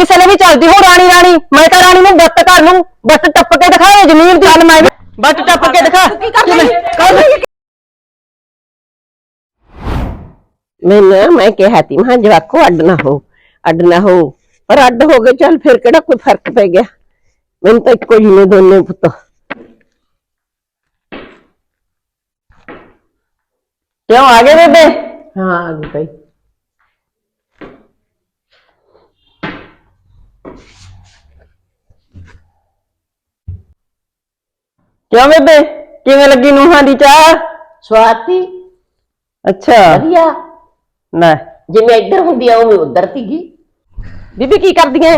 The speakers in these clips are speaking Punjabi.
ਕਿਸੇ ਨੇ ਵੀ ਚੱਲਦੀ ਹੋ ਰਾਣੀ ਰਾਣੀ ਮੈਂ ਤਾਂ ਰਾਣੀ ਨੂੰ ਬੱਤ ਕਰ ਲੂੰ ਬੱਤ ਟੱਪ ਕੇ ਦਿਖਾਵੇ ਜ਼ਮੀਨ ਦੀ ਚੱਲ ਮੈਂ ਬੱਤ ਟੱਪ ਕੇ ਦਿਖਾ। ਮੈਂ ਨਾ ਮੈਂ ਕਿਹਾ ਤੀ ਮਾਂ ਜਵਾਕੋ ਅੱਡ ਨਾ ਹੋ ਅੱਡ ਨਾ ਹੋ। ਪਰ ਅੱਡ ਹੋ ਗਏ ਚੱਲ ਫਿਰ ਕਿਹੜਾ ਕੋਈ ਫ਼ਰਕ ਪੈ ਗਿਆ? ਮੈਨੂੰ ਤਾਂ ਇੱਕੋ ਜਿਹੇ ਨੇ ਦੋਨੇ ਪੁੱਤ। ਕਿਉਂ ਆ ਗਏ ਬੇਬੇ? ਹਾਂ ਆ ਗਈ ਭਾਈ। ਕਿਉਂ ਬੇਬੇ? ਕਿਵੇਂ ਲੱਗੀ ਨੂੰਹਾਂ ਦੀ ਚਾਹ? ਸਵਾਤੀ ਅੱਛਾ। ਵਧੀਆ। ਲੈ ਜਿਵੇਂ ਇੱਧਰ ਹੁੰਦੀ ਆ ਉਵੇਂ ਉੱਧਰ ਤੀਗੀ ਬੀਬੀ ਕੀ ਕਰਦੀਆਂ?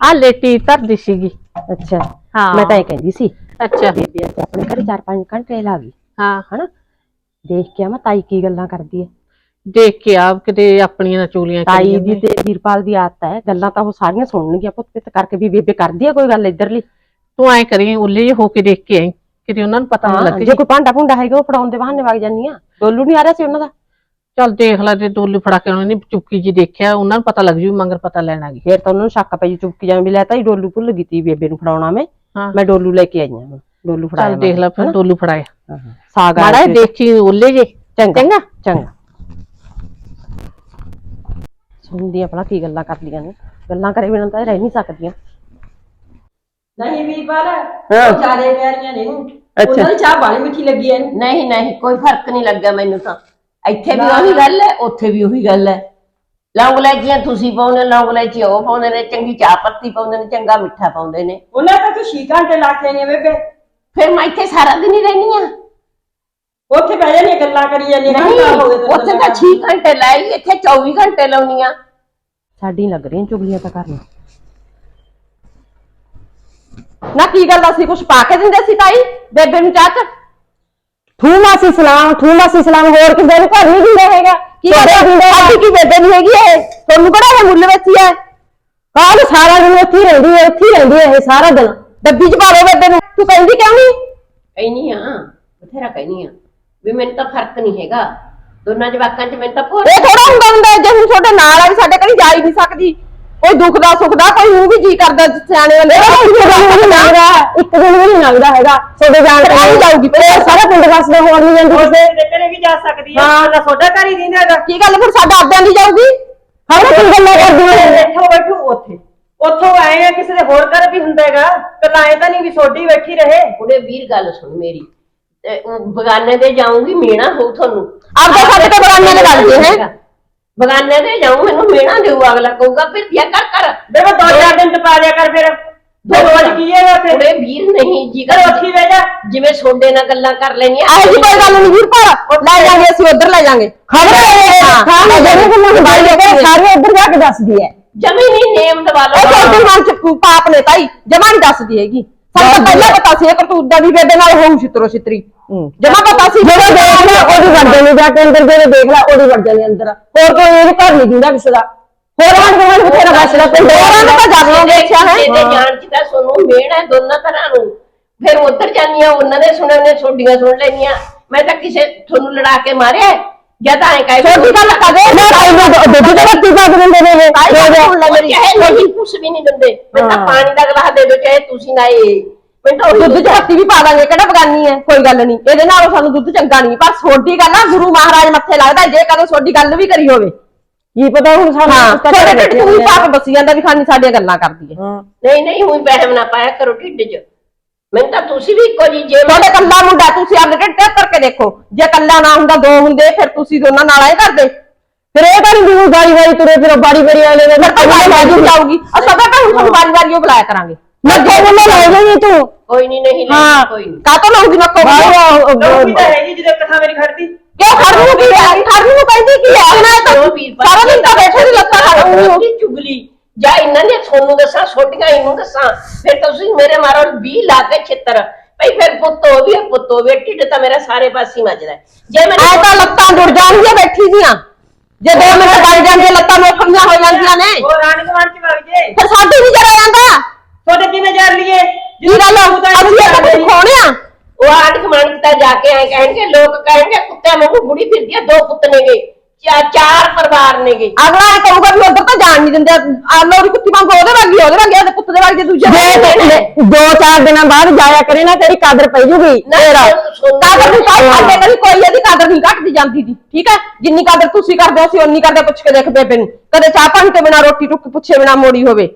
ਆ ਲੇਟੀ ਧਰਦੀ ਸੀਗੀ। ਅੱਛਾ। ਹਾਂ। ਮੈਂ ਤਾਂ ਇਹ ਕਹਿੰਦੀ ਸੀ। ਅੱਛਾ। ਬੀਬੀ ਅੱਜ ਆਪਣੇ ਘਰੇ ਚਾਰ ਪੰਜ ਘੰਟੇ ਲਾ ਗਈ। ਹਾਂ। ਹਨਾ? ਦੇਖ ਕੇ ਆਵਾਂ ਤਾਈ ਕੀ ਗੱਲਾਂ ਕਰਦੀ ਹੈ ਦੇਖ ਕੇ ਆ ਕਿਤੇ ਆਪਣੀਆਂ ਨਾ ਚੋਲੀਆਂ ਤਾਈ ਦੀ ਤੇ ਵੀਰਪਾਲ ਦੀ ਆਦਤ ਹੈ। ਗੱਲਾਂ ਤਾਂ ਉਹ ਸਾਰੀਆਂ ਸੁਣਨਗੀਆਂ ਪੁੱਤ ਪਿੱਤ ਕਰਕੇ। ਵੀ ਬੇਬੇ ਕਰਦੀ ਹੈ ਕੋਈ ਗੱਲ ਇੱਧਰਲੀ? ਤੂੰ ਐ ਕਰੀ ਉੱਲੇ ਹੋ ਕੇ ਦੇਖ ਕੇ ਆਈ ਕਿਤੇ ਉਹਨਾਂ ਨੂੰ ਪਤਾ ਨਾ ਹਾਂ, ਲੱਗੇ। ਜੇ ਕੋਈ ਭਾਂਡਾ ਭੁੰਡਾ ਹੈਗਾ ਉਹ ਫੜਾਉਣ ਦੇ ਬਹਾਨੇ ਵਗ ਜਾਂਦੀ ਆ। ਡੋਲੂ ਨਹੀਂ ਆ ਰਿਹਾ ਸੀ ਉਹਨਾਂ ਦਾ? ਚੱਲ ਦੇਖ ਲੈ ਤੇ ਟੋਲੀ ਫੜਾ ਕੇ ਉਹਨਾਂ ਚੁੱਕੀ ਜੀ ਦੇਖਿਆ ਉਹਨਾਂ ਨੂੰ ਪਤਾ ਲੱਗ ਜੂ ਮਗਰ ਪਤਾ ਲੈਣ ਆ ਗਈ। ਫੇਰ ਤਾਂ ਉਹਨਾਂ ਨੂੰ ਸ਼ੱਕ ਪਈ ਚੁੱਕੀ ਜਾਵੇਂ ਵੀ ਲੈ ਤਾਈ ਡੋਲੂ ਭੁੱਲ ਗਈ ਤੀ ਬੇਬੇ ਨੂੰ ਫੜਾਉਣਾ ਮੈਂ। ਹਾਂ। ਮੈਂ ਡੋਲੂ ਲੈ ਕੇ ਆਈ ਆ ਡੋਲੂ ਫੜਾਇਆ ਚੱਲ ਦੇਖ ਲੈ ਫਿਰ ਟੋਲੂ ਫੜਾਇਆ। ਸਾਗ ਮਾੜਾ ਜਿਹਾ। ਦੇਖੀ। ਉੱਲੇ ਜੇ। ਚੰਗਾ। ਚੰਗਾ? ਚੰਗਾ। ਸੁਣਦੀਆਂ ਭਲਾ ਕੀ ਗੱਲਾਂ ਕਰਦੀਆਂ ਨੇ। ਗੱਲਾਂ ਕਰੇ ਬਿਨਾਂ ਤਾਂ ਇਹ ਰਹਿ ਨਹੀਂ ਸਕਦੀਆਂ। ਨਹੀਂ ਵੀਰਪਾਲ ਹਾਂ। ਉਹ ਜਿਆਦੇ ਪਿਆਰੀਆਂ ਨੇ ਇਹਨੂੰ ਅੱਛਾ। ਉਹਨਾਂ ਦੀ ਚਾਹ ਬਾਲੀ ਮਿੱਠੀ ਲੱਗੀ ਐ। ਇਹਨੂੰ ਨਹੀਂ ਨਹੀਂ ਕੋਈ ਫ਼ਰਕ ਨਹੀਂ ਲੱਗਾ ਮੈਨੂੰ ਤਾਂ। ਇੱਥੇ ਵੀ ਉਹੀ ਗੱਲ ਹੈ ਉੱਥੇ ਵੀ ਉਹੀ ਗੱਲ ਹੈ ਲੌਂਗ ਲੈਚੀਆਂ ਤੁਸੀਂ ਪਾਉਂਦੇ ਲੌਂਗ ਲੈਚੀ ਉਹ ਪਾਉਂਦੇ ਨੇ ਚੰਗੀ ਚਾਹ ਪੱਤੀ ਪਾਉਂਦੇ ਨੇ ਚੰਗਾ ਮਿੱਠਾ ਪਾਉਂਦੇ ਨੇ। ਉਹਨਾਂ ਤਾਂ ਤੂੰ 6 ਘੰਟੇ ਲਾ ਕੇ ਆਈ ਬੇਬੇ। ਫਿਰ ਮੈਂ ਇੱਥੇ ਸਾਰਾ ਦਿਨ ਹੀ ਰਹਿਣੀ ਆ। ਉੱਥੇ ਬਹਿ ਜਾਂਦੀਆਂ ਗੱਲਾਂ ਕਰੀ ਜਾਂਦੀਆਂ ਨਹੀਂ ਘੰਟਾ ਹੋ ਗਿਆ ਤੈਨੂੰ ਉੱਥੇ ਤਾਂ 6 ਘੰਟੇ ਲਾਈ ਇੱਥੇ 24 ਘੰਟੇ ਲਾਉਣੀ ਆ। ਸਾਡੀ ਲੱਗ ਰਹੀਆਂ ਚੁਗਲੀਆਂ ਤਾਂ ਕਰਨ। ਨਾ ਕੀ ਗੱਲ ਅਸੀਂ ਕੁਝ ਪਾ ਕੇ ਦਿੰਦੇ ਸੀ ਤਾਈ? ਬੇਬੇ ਨੂੰ ਚਾਹ ਚ? ਮਾਸੀ ਸਲਾਮ ਥੂ ਮਾਸੀ ਸਲਾਮ ਹੋਰ ਕਿਸੇ ਨੂੰ ਘਰ ਨਹੀਂ ਦਿੰਦਾ ਹੈਗਾ। ਕੀ ਦਿੰਦੇ ਸਾਡੀ ਕੀ ਬੇਬੇ ਨਹੀਂ ਹੈਗੀ ਇਹ? ਤੁਹਾਨੂੰ ਕਿਹੜਾ ਇਹ ਮੁੱਲ ਵਿੱਚ ਹੈ ਕਾਹ ਸਾਰਾ ਦਿਨ ਉੱਥੇ ਹੀ ਰਹਿੰਦੀ ਹੈ ਉੱਥੇ ਹੀ ਰਹਿੰਦੀ ਹੈ ਇਹ ਸਾਰਾ ਦਿਨ? ਡੱਬੀ ਚ ਪਾ ਲਓ ਬੇਬੇ ਨੂੰ। ਤੂੰ ਕਹਿੰਦੀ ਕਿਉਂ ਨਹੀਂ? ਕਹਿਨੀ ਆ ਬਥੇਰਾ ਕਹਿਨੀ ਆ ਵੀ ਮੈਨੂੰ ਤਾਂ ਫ਼ਰਕ ਨਹੀਂ ਹੈਗਾ। ਦੋਨਾਂ ਜਵਾਕਾਂ 'ਚ ਮੈਨੂੰ ਤਾਂ ਭੋਰ ਇਹ ਥੋੜਾ ਹੁੰਦਾ ਹੁੰਦਾ ਜੇ ਹੁਣ ਤੁਹਾਡੇ ਨਾਲ ਆ ਵੀ ਸਾਡੇ ਘਰੇ ਜਾ ਹੀ ਨਹੀਂ ਸਕਦੀ। ਕੋਈ ਦੁੱਖ ਦਾ ਸੁੱਖ ਦਾ ਕੋਈ ਉਹ ਵੀ ਜੀ ਕਰਦਾ ਸਿਆਣੇ ਵਾਲੇ ਇੱਕ ਦਿਨ ਵੀ ਲੰਘਦਾ ਇੱਕ ਦਿਨ ਵੀ ਨਹੀਂ ਲੰਘਦਾ ਹੈਗਾ। ਤੁਹਾਡੇ ਜਾਣ ਤੇ ਨਹੀਂ ਜਾਊਗੀ ਪਰ ਸਾਰਾ ਪਿੰਡ ਵਸਦਾ ਹੋਰ ਨਹੀਂ ਜਾਂਦੀ। ਕਿਸੇ ਵੀ ਜਾ ਸਕਦੀ ਆ ਹਾਂ। ਸੋਡਾ ਘਰ ਹੀ ਦਿੰਦਾ ਹੈਗਾ। ਕੀ ਗੱਲ ਫਿਰ ਸਾਡਾ ਆਪਦਿਆਂ ਦੀ ਜਾਊਗੀ? ਹਰ ਕੋਈ ਗੱਲਾਂ ਕਰਦੀਆਂ ਨੇ ਇੱਥੋਂ ਬੈਠੂ ਉੱਥੇ। ਉੱਥੋਂ ਆਏ ਆ ਕਿਸੇ ਦੇ ਹੋਰ ਘਰ ਵੀ ਹੁੰਦਾ ਹੈਗਾ। ਕੱਲਾ ਐ ਤਾਂ ਨਹੀਂ ਵੀ ਸੋਡੀ ਬੈਠੀ ਰਹੇ। ਉਹਦੇ ਵੀਰ ਗੱਲ ਸੁਣ ਮੇਰੀ। ਤੇ ਉਹ ਬਗਾਨੇ ਦੇ ਜਾਊਂਗੀ ਮੀਣਾ ਹੋਊ ਤੁਹਾਨੂੰ। ਆਪਦੇ ਸਾਡੇ ਤੋਂ ਬਗਾਨੇ ਦੇ ਜੇ ਹੈ? ਬਗਾਨੇ ਦੇ ਜਾਊਂ ਮੈਨੂੰ ਮੀਣਾ ਦੇਊ ਅਗਲਾ ਕਹੂਗਾ ਫਿਰ ਦਿਆ ਕਰ ਕਰ। ਬੇਬੇ ਦੋ ਚਾਰ ਦਿਨ ਟਪਾ ਲਿਆ ਕਰ ਫਿਰ। ਦੋ ਰੋਜ਼ ਕੀ ਹੈਗਾ ਫਿਰ? ਉਹਦੇ ਵੀਰ ਨਹੀਂ ਜੀ ਘਰ ਉੱਥੇ ਹੀ ਬਹਿ ਜਾ। ਜਿਵੇਂ ਸੋਡੇ ਨਾਲ ਗੱਲਾਂ ਕਰ ਲੈਣੀਆਂ ਜੀ ਕੋਈ ਗੱਲ ਨਹੀਂ ਵੀਰ ਪਰ ਲੈ ਜਾਾਂਗੇ ਅਸੀਂ ਉਧਰ ਲੈ ਜਾਾਂਗੇ। ਖਬਰ ਹਾਂ ਜਿਹੜੇ ਸਾਰੇ ਉਧਰ ਜਾ ਕੇ ਦੱਸਦੀ ਹੈ। ਜਮੀ ਨਹੀਂ ਨੇਮ ਦਵਾ ਉਹ ਲਓ ਤੁਹਾਡੇ ਮਨ ਚ ਪਾਪ ਨੇ ਤਾਈ ਜਮਾ ਨਹੀਂ ਦੱਸਦੀ ਹੈਗੀ। ਸਾਨੂੰ ਤਾਂ ਪਹਿਲਾਂ ਪਤਾ ਸੀ ਇਹ ਕਰਤੂਤ ਦਾ ਵੀ ਬੇਬੇ ਨਾਲ ਹੋਊ ਛਿੱਤਰੋ ਛਿੱਤਰੀ। ਜਮਾ ਪਤਾ ਸੀ ਜਿਹੜੇ ਦੇਖ ਲੈ ਉਹਦੀ ਵੜ ਜਾਂਦੀ ਜਾ ਕੇ ਅੰਦਰ ਜਿਹੜੇ ਦੇਖ ਲੈ ਉਹਦੀ ਵੜ ਜਾਂਦੀ ਅੰਦਰ। ਹੋਰ ਕੋਈ ਇਹ ਘਰ ਨਹੀਂ ਦਿੰਦਾ ਕਿਸੇ ਦਾ। ਹੋਰ ਆਣ ਗਵਾਂਡ ਬਥੇਰਾ ਬਸਦਾ ਪਿੰਡ ਹੋਰਾਂ ਨੂੰ ਤਾਂ ਜਾਣੋ ਦੇਖਿਆ ਹੈ। ਇਹਦੇ ਜਾਣ ਚ ਤਾਂ ਸੋਨੂੰ ਮੇੜ ਹੈ ਦੋਨਾਂ ਤਰ੍ਹਾਂ ਨੂੰ। ਫਿਰ ਉੱਧਰ ਜਾਂਦੀਆਂ ਉਹਨਾਂ ਦੇ ਸੁਣੇ ਨੇ ਛੋਡੀਆਂ ਸੁਣ ਲੈਣੀਆਂ। ਮੈਂ ਤਾਂ ਕਿਸੇ ਤੁਹਾਨੂੰ ਲੜਾ ਕੇ ਮਾਰਿਆ ਹੈ। ਜਾਂ ਤਾਂ ਐ ਕਹਿ ਛੋਟੀ ਗੱਲ ਕਦੇ ਨਾ ਤਾਈ ਨੂੰ ਦੁੱਧ ਦੇ ਰੱਤੀ ਪਾ ਕੇ ਦਿੰਦੇ ਨੇ ਸੁਣ ਲੈ ਮੇਰੀ ਚਾਹੇ ਨਹੀਂ ਕੁਛ ਵੀ ਨਹੀਂ ਦਿੰਦੇ। ਮੈਂ ਤਾਂ ਪਾਣੀ ਦਾ ਗਲਾਸ ਦੇ ਦੋ ਚਾਹੇ ਤੁਸੀਂ ਨਾ ਇਹ। ਮੈਂ ਤਾਂ ਉਹੀ ਦੁੱਧ ਚ ਹੱਥੀ ਵੀ ਪਾ ਦਾਂਗੇ ਕਿਹੜਾ ਬਗਾਨੀ ਹੈ? ਕੋਈ ਗੱਲ ਨਹੀਂ। ਇਹਦੇ ਨਾਲ ਸਾਨੂੰ ਦੁੱਧ ਚੰਗਾ ਨਹੀਂ। ਪਰ ਛੋਟੀ ਗੱਲ ਆ ਗੁਰੂ ਮਹਾਰਾਜ ਮੱਥੇ ਲੱਗਦਾ ਜੇ ਕਦੋਂ ਛੋਟੀ ਗੱਲ ਵੀ ਕਰੀ ਹੋਵੇ। ਕੀ ਪਤਾ ਹੁਣ ਸਾਨੂੰ ਢਿੱਡ ਤੂੰ ਬਸੀ ਜਾਂਦਾ ਵੀ ਖਾਨੀ ਸਾਡੀਆਂ ਗੱਲਾਂ ਕਰਦੀ ਹੈ। ਨਹੀਂ ਨਹੀਂ ਹੁਣ ਬਹਿਮ ਨਾ ਪਾਇਆ ਕਰੋ ਢਿੱਡ 'ਚ। ਮੈਨੂੰ ਤਾਂ ਤੁਸੀਂ ਵੀ ਇੱਕੋ ਜੀ ਜੇ ਤੁਹਾਡੇ ਕੱਲਾ ਮੁੰਡਾ ਤੁਸੀਂ ਆਪਣੇ ਢਿੱਡ ਤੇ ਕਰਕੇ ਦੇਖੋ। ਜੇ ਕੱਲਾ ਨਾ ਹੁੰਦਾ ਦੋ ਹੁੰਦੇ ਫਿਰ ਤੁਸੀਂ ਦੋਨਾਂ ਨਾਲ ਆਏ ਕਰਦੇ। ਫਿਰ ਇਹ ਤਾਂ ਨਹੀਂ ਵੀ ਬਾਰੀ ਬਾਰੀ ਤੁਰੇ ਫਿਰ ਬਾਰੀ ਬਾਰੀ ਵਾਲੇ ਨੇ ਫਿਰ ਤਾਂ ਬਾਜੀ ਜਾਊਗੀ। ਅਸਾਂ ਤਾਂ ਹੁਣ ਤੁਹਾਨੂੰ ਬਾਰੀ ਬਾਰੀ ਉਹ ਬੁਲਾਇਆ ਕਰਾਂਗੇ। ਮੈਂ ਕਿਹਾ ਮੈਂ ਲੈ ਜਾਈਏ ਤੂੰ। ਕੋਈ ਨਹੀਂ ਨਹੀਂ ਹਾਂ। ਨਹੀਂ ਕੋਈ ਨਹੀਂ ਕਾਤੋਂ ਲਾਉਂਗੀ ਮੈਂ ਲੋਕੀ ਤਾਂ ਕੋਈ ਹੈਗੀ ਜਦੋਂ ਕਥਾ ਮੇਰੀ ਖੜਦੀ ਕਿਉਂ ਖੜਨ ਨੂੰ ਕੀ ਹੈ? ਖੜਨ ਨੂੰ ਕਹਿੰਦੀ ਕੀ ਹੈ? ਨਾ ਤਾਂ ਵੀਰ? ਸਾਰਾ ਦਿਨ ਤਾਂ ਬੈਠੇ ਦੀ ਲੱਤਾਂ ਉਹਦੀ ਚੁਗਲੀ। ਜਾਂ ਇਹਨਾਂ ਨੇ ਤੁਹਾਨੂੰ ਦੱਸਾਂ ਛੋਟੀਆਂ ਇਹਨੂੰ ਦੱਸਾਂ ਫਿਰ ਤੁਸੀਂ ਮੇਰੇ ਮਾਰੋ 20 ਲਾ ਕੇ ਛਿੱਤਰ। ਭਈ ਫਿਰ ਪੁੱਤ ਹੋ ਵੀ ਪੁੱਤ ਹੋ ਵੀ ਢਿੱਡ ਤਾਂ ਮੇਰਾ ਸਾਰੇ ਪਾਸੇ ਮੱਜਦਾ ਹੈ। ਜੇ ਐ ਮੈਨੂੰ ਤਾਂ ਲੱਤਾਂ ਜੁੜ ਜਾਣਗੀਆਂ ਬੈਠੀ ਦੀਆਂ। ਜੇ ਦੋ ਮਿੰਟ ਬਣ ਜਾਂਦੇ ਲੱਤਾਂ ਮੋਖਣੀਆਂ ਹੋ ਜਾਂਦੀਆਂ ਨੇ। ਉਹ ਰਾਣੀ ਕੁਮਾਰ ਚ ਵਗ ਜੇ। ਫਿਰ ਸਾਡੀ ਨਹੀਂ ਜਰਾ ਜਾਂਦਾ। ਤੁਹਾਡੇ ਕਿਵੇਂ ਜਰ ਲਈਏ? ਕੀ ਗੱਲ ਅਸੀਂ ਇਹ ਤਾਂ ਖੋਣਿਆ ਉਹ ਆਂਢ ਗੁਆਂਢ ਤਾਂ ਜਾ ਕੇ ਆਏ ਕਹਿਣਗੇ ਲੋਕ ਕਹਿਣਗੇ ਕੁੱਤੇ ਵਾਂਗੂ ਬੁੜੀ ਫਿਰਦੀ ਆ ਦੋ ਪੁੱਤ ਨੇਗੇ। ਚਾ- ਚਾਰ ਪਰਿਵਾਰ ਨੇਗੇ। ਅਗਲਾ ਇਹ ਕਹੂਗਾ ਵੀ ਉਧਰ ਤਾਂ ਜਾਣ ਨਹੀਂ ਦਿੰਦੇ। ਆਲੋ ਦੀ ਕੁੱਤੀ ਵਾਂਗੂ ਉਹਦੇ ਵਾਂਗੀ ਉਹਦੇ ਵਾਂਗੀ ਤੇ ਪੁੱਤ ਦੇ ਵਾਂਗੀ ਦੂਜੇ ਜੇ ਦੋ ਚਾਰ ਦਿਨਾਂ ਬਾਅਦ ਜਾਇਆ ਕਰੇ ਨਾ ਤੇਰੀ ਕਦਰ ਪਈ ਜੂਗੀ। ਨਾ, ਸੁਣ- ਸੁਣ- ਕਦਰ ਨਹੀਂ ਕਾਹ ਸਾਡੇ ਕਦੀ ਕੋਈ ਇਹਦੀ ਕਦਰ ਨਹੀਂ ਘਟਦੀ ਜਾਂਦੀ ਦੀ ਠੀਕ ਹੈ? ਜਿੰਨੀ ਕਦਰ ਤੁਸੀਂ ਕਰਦੇ ਹੋ ਅਸੀਂ ਉਨੀ ਕਰਦੇ ਪੁੱਛ ਕੇ ਦੇਖ ਬੇਬੇ ਨੂੰ। ਕਦੇ ਚਾਹ ਪਾਣੀ ਤੋਂ ਬਿਨਾ ਰੋਟੀ ਟੁੱਕ ਪੁੱਛੇ ਬਿਨਾ ਮੋੜੀ ਹੋਵੇ।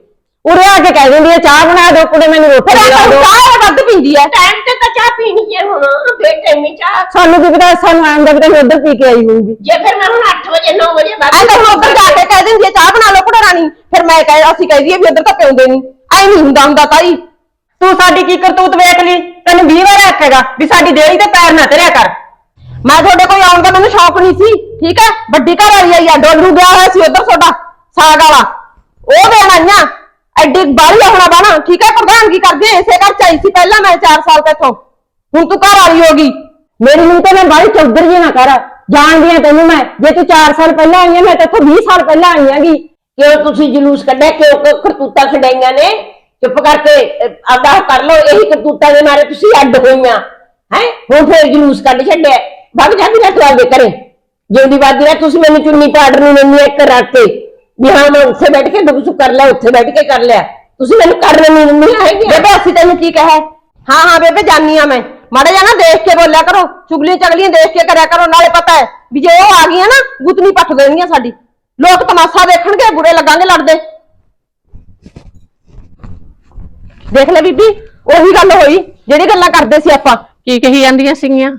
ਉਰੇ ਆ ਕੇ ਕਹਿ ਦਿੰਦੀ ਹੈ ਚਾਹ ਬਣਾ ਦਿਓ ਕੁੜੇ ਮੈਨੂੰ ਰੋਟੀ ਬਣਾ ਦਿਓ। ਚਾਹ ਵੱਧ ਪੀਂਦੀ ਹੈ ਟਾਈਮ ਤੇ ਤਾਂ ਚਾਹ ਪੀਣੀ ਹੈ ਹੁਣ ਬੇਟਾਈਮੀ ਚਾਹ। ਸਾਨੂੰ ਕੀ ਪਤਾ ਸਾਨੂੰ ਆਂਦਾ ਵੀ ਤੈਨੂੰ ਉਧਰ ਪੀ ਕੇ ਆਈ ਹੋਊਗੀ। ਜੇ ਫਿਰ ਮੈਂ ਹੁਣ 8 ਵਜੇ 9 ਵਜੇ ਬਾਅਦ ਐਂ ਤਾਂ ਹੁਣ ਉੱਧਰ ਜਾ ਕੇ ਕਹਿ ਦਿੰਦੀ ਹੈ ਚਾਹ ਬਣਾ ਲਓ ਕੁੜੇ ਰਾਣੀ। ਫਿਰ ਮੈਂ ਕਹਿ ਅਸੀਂ ਕਹਿ ਦਈਏ ਵੀ ਉਧਰ ਤਾਂ ਪਿਉਂਦੇ ਨਹੀਂ ਐ ਨਹੀਂ ਹੁੰਦਾ ਹੁੰਦਾ ਤਾਈ ਤੂੰ ਸਾਡੀ ਕੀ ਕਰਤੂਤ ਵੇਖ ਲਈ? ਤੈਨੂੰ 20 ਵਾਰ ਆਖੇਗਾ ਵੀ ਸਾਡੀ ਦੇਲੀ ਤੇ ਪੈਰ ਨਾ ਧਰਿਆ ਕਰ। ਮੈਂ ਤੁਹਾਡੇ ਕੋਈ ਆਉਣ ਦਾ ਮੈਨੂੰ ਸ਼ੌਕ ਨਹੀਂ ਸੀ ਠੀਕ ਹੈ ਵੱਡੀ ਘਰ ਵਾਲੀ ਆਈ ਆ ਡੋਲੂ ਗਿਆ ਹੋਇਆ ਸੀ ਉਧਰ ਤੁਹਾਡਾ ਸਾਗ ਵਾਲਾ। ਉਹ ਦੇਣ ਆਈਆਂ। ਐਡੀ ਬਾਹਲੀ ਹੋਣਾ ਬਾਣਾ। ਠੀਕ ਹੈ ਪ੍ਰਧਾਨਗੀ ਕਰਦੇ ਆ, ਇਸੇ ਘਰ ਚ ਆਈ ਸੀ ਪਹਿਲਾਂ ਮੈਂ 4 ਸਾਲ ਤੱਕੋਂ ਹੁਣ ਤੂੰ ਘਰ ਵਾਲੀ ਹੋ ਗਈ। ਮੇਰੀ ਨੂੰ ਤੇ ਮੈਂ ਬਾਹਲੀ ਚੌਧਰ ਜੀ ਨਾ ਕਰ। ਜਾਣਦੀ ਆ ਤੈਨੂੰ ਮੈਂ। ਜੇ ਤੂੰ 4 ਸਾਲ ਪਹਿਲਾਂ ਆਈ ਆ ਮੈਂ ਤੇਥੋਂ 20 ਸਾਲ ਪਹਿਲਾਂ ਆਈ ਆਂਗੀ ਕਿਉਂ ਤੁਸੀਂ ਜਲੂਸ ਕੱਢਿਆ? ਕਿਉਂ ਕ- ਕਰਤੂਤਾਂ ਖਡਾਈਆਂ ਨੇ? ਚੁੱਪ ਕਰਕੇ ਅਹ, ਆਪਦਾ ਉਹ ਕਰ ਲਓ। ਇਹੀ ਕਰਤੂਤਾਂ ਦੇ ਮਾਰੇ ਤੁਸੀਂ ਅੱਡ ਹੋਈਆਂ ਹੈ? ਹੁਣ ਫੇਰ ਜਲੂਸ ਕੱਢ ਛੱਡਿਆ। ਵਗ ਜਾਂਦੀ ਨਾ ਤੂੰ ਆਪਦੇ ਘਰੇ। ਜਿਉਂਦੀ ਬਾਦੀ ਨਾ ਤੁਸੀਂ ਮੈਨੂੰ ਚੁੰਨੀ ਪਾੜਨ ਨੂੰ ਨੰਨੀ ਇੱਕ ਰੱਖ ਕੇ। ਵੀ ਹਾਂ ਮੈਂ ਉੱਥੇ ਬੈਠ ਕੇ ਦੁੱਖ ਸੁੱਖ ਕਰ ਲਿਆ ਉੱਥੇ ਬੈਠ ਕੇ ਕਰ ਲਿਆ। ਤੁਸੀਂ ਮੈਨੂੰ ਕਰਨ ਨਹੀਂ ਨੰਨੀ ਆਏਗੀ ਬੇਬੇ ਅਸੀਂ ਤੈਨੂੰ ਕੀ ਕਹੇ? ਹਾਂ ਹਾਂ ਬੇਬੇ ਜਾਨੀ ਆ ਮੈਂ। ਮਾੜਾ ਨਾ ਦੇਖ ਕੇ ਬੋਲਿਆ ਕਰੋ। ਚੁਗਲੀਆਂ ਚਗਲੀਆਂ ਦੇਖ ਕੇ ਕਰਿਆ ਕਰੋ। ਨਾਲੇ ਪਤਾ ਹੈ ਵੀ ਜੇ ਉਹ ਆ ਗਈਆਂ ਨਾ ਗੁੱਤਨੀ ਪੱਟ ਦੇਣਗੀਆਂ ਸਾਡੀ। ਲੋਕ ਤਮਾਸ਼ਾ ਦੇਖਣਗੇ ਬੁਰੇ ਲੱਗਾਂਗੇ ਲੜਦੇ। ਦੇਖ ਲੈ ਬੀਬੀ ਉਹੀ ਗੱਲ ਹੋਈ। ਜਿਹੜੀ ਗੱਲਾਂ ਕਰਦੇ ਸੀ ਆਪਾਂ। ਕੀ ਕਹੀ ਜਾਂਦੀਆਂ ਸੀਗੀਆਂ?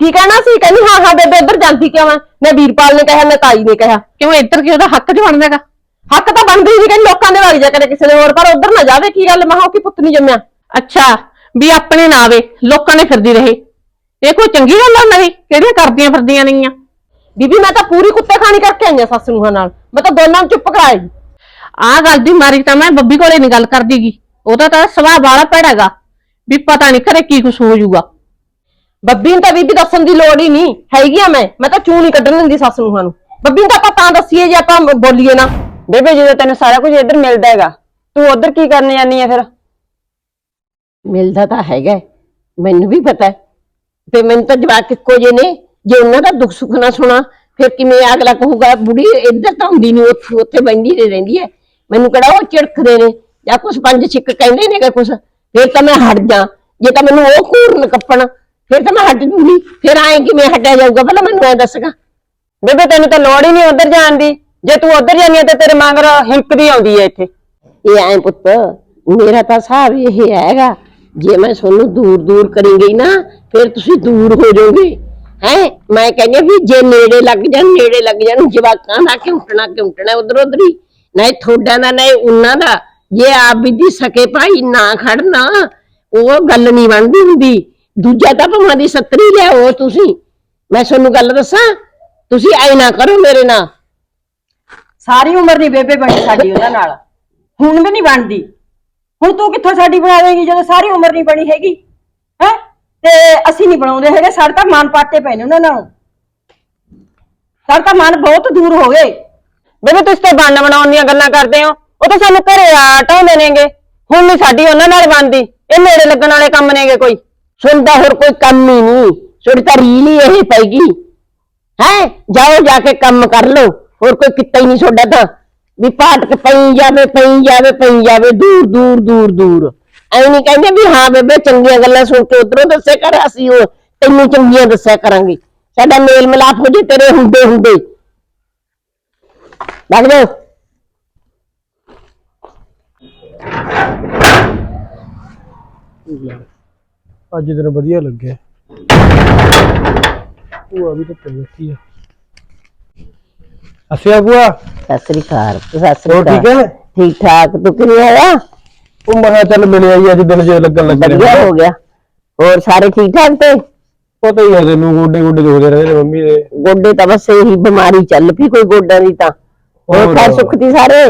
ਕੀ ਕਹਿਣਾ ਸੀ? ਕਹਿੰਦੀ ਹਾਂ ਹਾਂ ਬੇਬੇ ਇੱਧਰ ਜਾਂਦੀ ਕਿਉਂ ਆ? ਨਾ ਵੀਰਪਾਲ ਨੇ ਕਿਹਾ ਨਾ ਤਾਈ ਨੇ ਕਿਹਾ। ਕਿਉਂ ਇੱਧਰ ਕੀ ਉਹਦਾ ਹੱਕ ਚ ਬਣਦਾਗਾ ਹੱਕ ਤਾਂ ਬਣਦੀ ਨਹੀਂ ਕਹਿੰਦੀ ਲੋਕਾਂ ਦੇ ਵਗ ਜਾ ਕਰੇ ਕਿਸੇ ਦੇ ਹੋਰ ਪਰ ਉੱਧਰ ਨਾ ਜਾਵੇ ਕੀ ਗੱਲ? ਮਹਾ ਕਿ ਪੁੱਤ ਨਹੀਂ ਜੰਮਿਆ? ਅੱਛਾ ਵੀ ਆਪਣੇ ਨਾ ਆਵੇ ਲੋਕਾਂ ਨੇ ਫਿਰਦੀ ਰਹੇ। ਇਹ ਕੋਈ ਚੰਗੀ ਗੱਲ ਆ ਉਹਨਾਂ ਦੀ ਕਿਹੜੀਆਂ ਕਰਦੀਆਂ ਫਿਰਦੀਆਂ ਨਹੀਂਆਂ ਬੀਬੀ ਮੈਂ ਤਾਂ ਪੂਰੀ ਕੁੱਤੇ ਖਾਣੀ ਕਰਕੇ ਆਈ ਆ ਸੱਸ ਨੂੰ ਨਾਲ। ਮੈਂ ਤਾਂ ਦੋਨਾਂ ਨੂੰ ਚੁੱਪ ਕਰਾਈ ਆਹ ਗੱਲ ਦੀ ਮਾਰੀ ਤਾਂ ਮੈਂ ਬੱਬੀ ਕੋਲੇ ਨਹੀਂ ਗੱਲ ਕਰਦੀਗੀ। ਉਹਦਾ ਤਾਂ ਸੁਭਾਅ ਬਾਲਾ ਭੈੜਾਗਾ ਵੀ ਪਤਾ ਨਹੀਂ ਘਰੇ ਕੀ ਕੁਛ ਹੋ ਜਾਊਗਾ। ਬੱਬੀ ਨੂੰ ਤਾਂ ਬੀਬੀ ਦੱਸਣ ਦੀ ਲੋੜ ਹੀ ਨਹੀਂ ਹੈਗੀ ਆ ਮੈਂ ਮੈਂ ਤਾਂ ਚੂੰ ਨਹੀਂ ਕੱਢਣ ਦਿੰਦੀ ਸੱਸ ਨੂੰ ਨੂੰ ਬੱਬੀ ਨੂੰ ਤਾਂ ਆਪਾਂ ਤਾਂ ਦੱਸੀਏ ਜੇ ਆਪਾਂ ਬੋਲੀਏ ਨਾ। ਬੇਬੇ ਜਦੋਂ ਤੈਨੂੰ ਸਾਰਾ ਕੁਝ ਇੱਧਰ ਮਿਲਦਾ ਹੈਗਾ ਤੂੰ ਉੱਧਰ ਕੀ ਕਰਨ ਜਾਂਦੀ ਆ ਫਿਰ? ਮਿਲਦਾ ਤਾਂ ਹੈਗਾ ਹੈ, ਮੈਨੂੰ ਵੀ ਪਤਾ ਹੈ। ਤੇ ਮੈਨੂੰ ਤਾਂ ਜਵਾਕ ਇੱਕੋ ਜਿਹੇ ਨੇ ਜੇ ਉਹਨਾਂ ਦਾ ਦੁੱਖ ਸੁੱਖ ਨਾ ਸੁਣਾ ਫਿਰ ਕਿਵੇਂ ਅਗਲਾ ਕਹੂਗਾ ਬੁੜੀ ਇੱਧਰ ਤਾਂ ਹੁੰਦੀ ਨਹੀਂ ਉੱਥੇ ਉੱਥੇ ਹੀ ਰਹਿੰਦੀ ਹੈ। ਮੈਨੂੰ ਕਿਹੜਾ ਉਹ ਝਿੜਕਦੇ ਨੇ ਜਾਂ ਕੁਛ ਪੰਜ ਛਿੱਕ ਕਹਿੰਦੇ ਨੇ ਕਿ ਕੁਛ ਫਿਰ ਤਾਂ ਮੈਂ ਹਟ ਜਾ। ਜੇ ਤਾਂ ਮੈਨੂੰ ਉਹ ਘੂਰਨ ਕੱਪਣ ਫਿਰ ਤਾਂ ਮੈਂ ਹਟ ਜੂਗੀ। ਫਿਰ ਆਏ ਕਿਵੇਂ ਹਟਿਆ ਜਾਊਗਾ? ਪਹਿਲਾਂ ਮੈਨੂੰ ਐ ਦੱਸਗਾ ਬੇਬੇ, ਤੈਨੂੰ ਤਾਂ ਲੋੜ ਹੀ ਨਹੀਂ ਉੱਧਰ ਜਾਣ ਦੀ। ਜੇ ਤੂੰ ਉੱਧਰ ਜਾਂਦੀ ਆ ਤੇ ਤੇਰੇ ਮਗਰ ਹਿੰਕਦੀ ਆਉਂਦੀ ਹੈ ਇੱਥੇ। ਇਹ ਐ ਪੁੱਤ, ਮੇਰਾ ਤਾਂ ਹਿਸਾਬ ਇਹ ਹੈਗਾ, ਜੇ ਮੈਂ ਤੁਹਾਨੂੰ ਦੂਰ ਦੂਰ ਕਰੀ ਗਈ ਨਾ, ਫਿਰ ਤੁਸੀਂ ਦੂਰ ਹੋ ਜਾਓਗੇ। ਹੈ? ਮੈਂ ਕਹਿੰਦੀ ਹਾਂ ਵੀ ਜੇ ਨੇੜੇ ਲੱਗ ਜਾਣ, ਨੇੜੇ ਲੱਗ ਜਾਣ, ਜਵਾਕਾਂ ਦਾ ਕਿਉਂਟਣਾ ਕਿਉਂਟਣਾ ਉਧਰ ਉਧਰ। ਹੀ ਨਹੀਂ ਥੋੜਾ ਦਾ, ਨਾ ਨਹੀਂ ਉਹਨਾਂ ਦਾ। ਜੇ ਆਪ ਵੀ ਦੀ ਸਕੇ ਭਾਈ ਨਾ ਖੜਨਾ, ਉਹ ਗੱਲ ਨਹੀਂ ਬਣਦੀ ਹੁੰਦੀ। ਦੂਜਾ ਤਾਂ ਭਾਵੇਂ ਦੀ ਸੱਤਰੀ ਲਿਆਓ ਤੁਸੀਂ। ਮੈਂ ਤੁਹਾਨੂੰ ਗੱਲ ਦੱਸਾਂ ਤੁਸੀਂ ਐ ਨਾ ਕਰੋ ਮੇਰੇ ਨਾਲ। ਸਾਰੀ ਉਮਰ ਨਹੀਂ ਬੇਬੇ ਬਣੀ ਸਾਡੀ ਉਹਦਾ ਨਾਲ। ਹੁਣ ਵੀ ਨਹੀਂ ਬਣਦੀ। ਹੁਣ ਤੂੰ ਕਿੱਥੋਂ ਸਾਡੀ ਬਣਾ ਦੇਂਗੀ ਜਦੋਂ ਸਾਰੀ ਉਮਰ ਨਹੀਂ ਬਣੀ ਹੈਗੀ? ਹੈ? ਤੇ ਅਸੀਂ ਨਹੀਂ ਬਣਾਉਂਦੇ ਹੈਗੇ ਸਾਡੇ ਤਾਂ ਮਨ ਪਾਟੇ ਪਏ ਨੇ ਉਹਨਾਂ ਨਾਲੋਂ। ਸਾਡੇ ਤਾਂ ਮਨ ਬਹੁਤ ਦੂਰ ਹੋ ਗਏ। ਬੇਬੇ ਤੁਸੀਂ ਤਾਂ ਬੰਨ ਬਣਾਉਣ ਦੀਆਂ ਗੱਲਾਂ ਕਰਦੇ ਹੋ। ਉਹ ਤਾਂ ਸਾਨੂੰ ਘਰੇ ਆ ਢਾਉਂਦੇ ਨੇਗੇ ਹੁਣ ਨਹੀਂ ਸਾਡੀ ਉਹਨਾਂ ਨਾਲ ਬਣਦੀ। ਇਹ ਨੇੜੇ ਲੱਗਣ ਵਾਲੇ ਕੰਮ ਨੇਗੇ ਕੋਈ। ਸੁਣਦਾ ਹੋਰ ਕੋਈ ਕੰਮ ਹੀ ਨਹੀਂ ਸੁਣ ਤਾਂ ਰੀਲ ਹੀ ਇਹ ਪੈਗੀ ਹੈ ਜਾਓ ਜਾ ਕੇ ਕੰਮ ਕਰ ਲਓ ਹੋਰ ਕੋਈ ਕਿੱਤਾ ਹੀ ਨਹੀਂ ਛੋੜਾ ਤਾਂ ਵੀ ਪਾਟ ਕੇ ਪਈ ਜਾਵੇ ਪਈ ਜਾਵੇ ਪਈ ਜਾਵੇ ਦੂਰ ਦੂਰ ਦੂਰ ਦੂਰ ਐ ਨਹੀਂ ਕਹਿੰਦੇ ਵੀ ਹਾਂ ਬੇਬੇ ਚੰਗੀਆਂ ਗੱਲਾਂ ਸੁਣ ਕੇ ਉਧਰੋਂ ਦੱਸਿਆ ਕਰ ਅਸੀਂ ਉਹ ਤੈਨੂੰ ਚੰਗੀਆਂ ਦੱਸਿਆ ਕਰਾਂਗੇ ਸਾਡਾ ਮੇਲ ਮਿਲਾਪ ਹੋ ਜੇ ਤੇਰੇ ਹੁੰਦੇ ਹੁੰਦੇ ਲੱਗ ਜਾਓ ਅੱਜ ਦਿਨ ਵਧੀਆ ਲੱਗਿਆ ਭੂਆ ਵੀ ਤਾਂ ਬੈਠੀ ਆ। ਅਸਿਆ ਭੂਆ। ਸਤਿ ਸ੍ਰੀ ਅਕਾਲ ਸਤਿ ਸ੍ਰੀ ਹੋਰ ਠੀਕ ਹੈ? ਠੀਕ ਠਾਕ ਤੂੰ ਕਿਵੇਂ ਆਇਆ? ਉਹ ਮਹਾ ਚੱਲ ਮਿਲਿਆ ਹੀ ਅੱਜ ਦਿਨ ਜੇ ਲੱਗਣ ਲੱਗ ਵਧੀਆ ਹੋ ਗਿਆ। ਹੋਰ ਸਾਰੇ ਠੀਕ ਠਾਕ ਤੇ? ਪਤਾ ਹੀ ਆ ਤੈਨੂੰ ਗੋਡੇ ਗੋਡੇ ਦੁਖਦੇ ਰਹੇ ਨੇ ਮੰਮੀ ਦੇ। ਗੋਡੇ ਤਾਂ ਬਸ ਇਹੀ ਬਿਮਾਰੀ ਚੱਲ ਪਈ ਕੋਈ ਗੋਡਿਆਂ ਦੀ ਤਾਂ। ਹੋਰ ਹੋਰ। ਖੈਰ ਸੁੱਖ ਦੀ ਸਾਰੇ?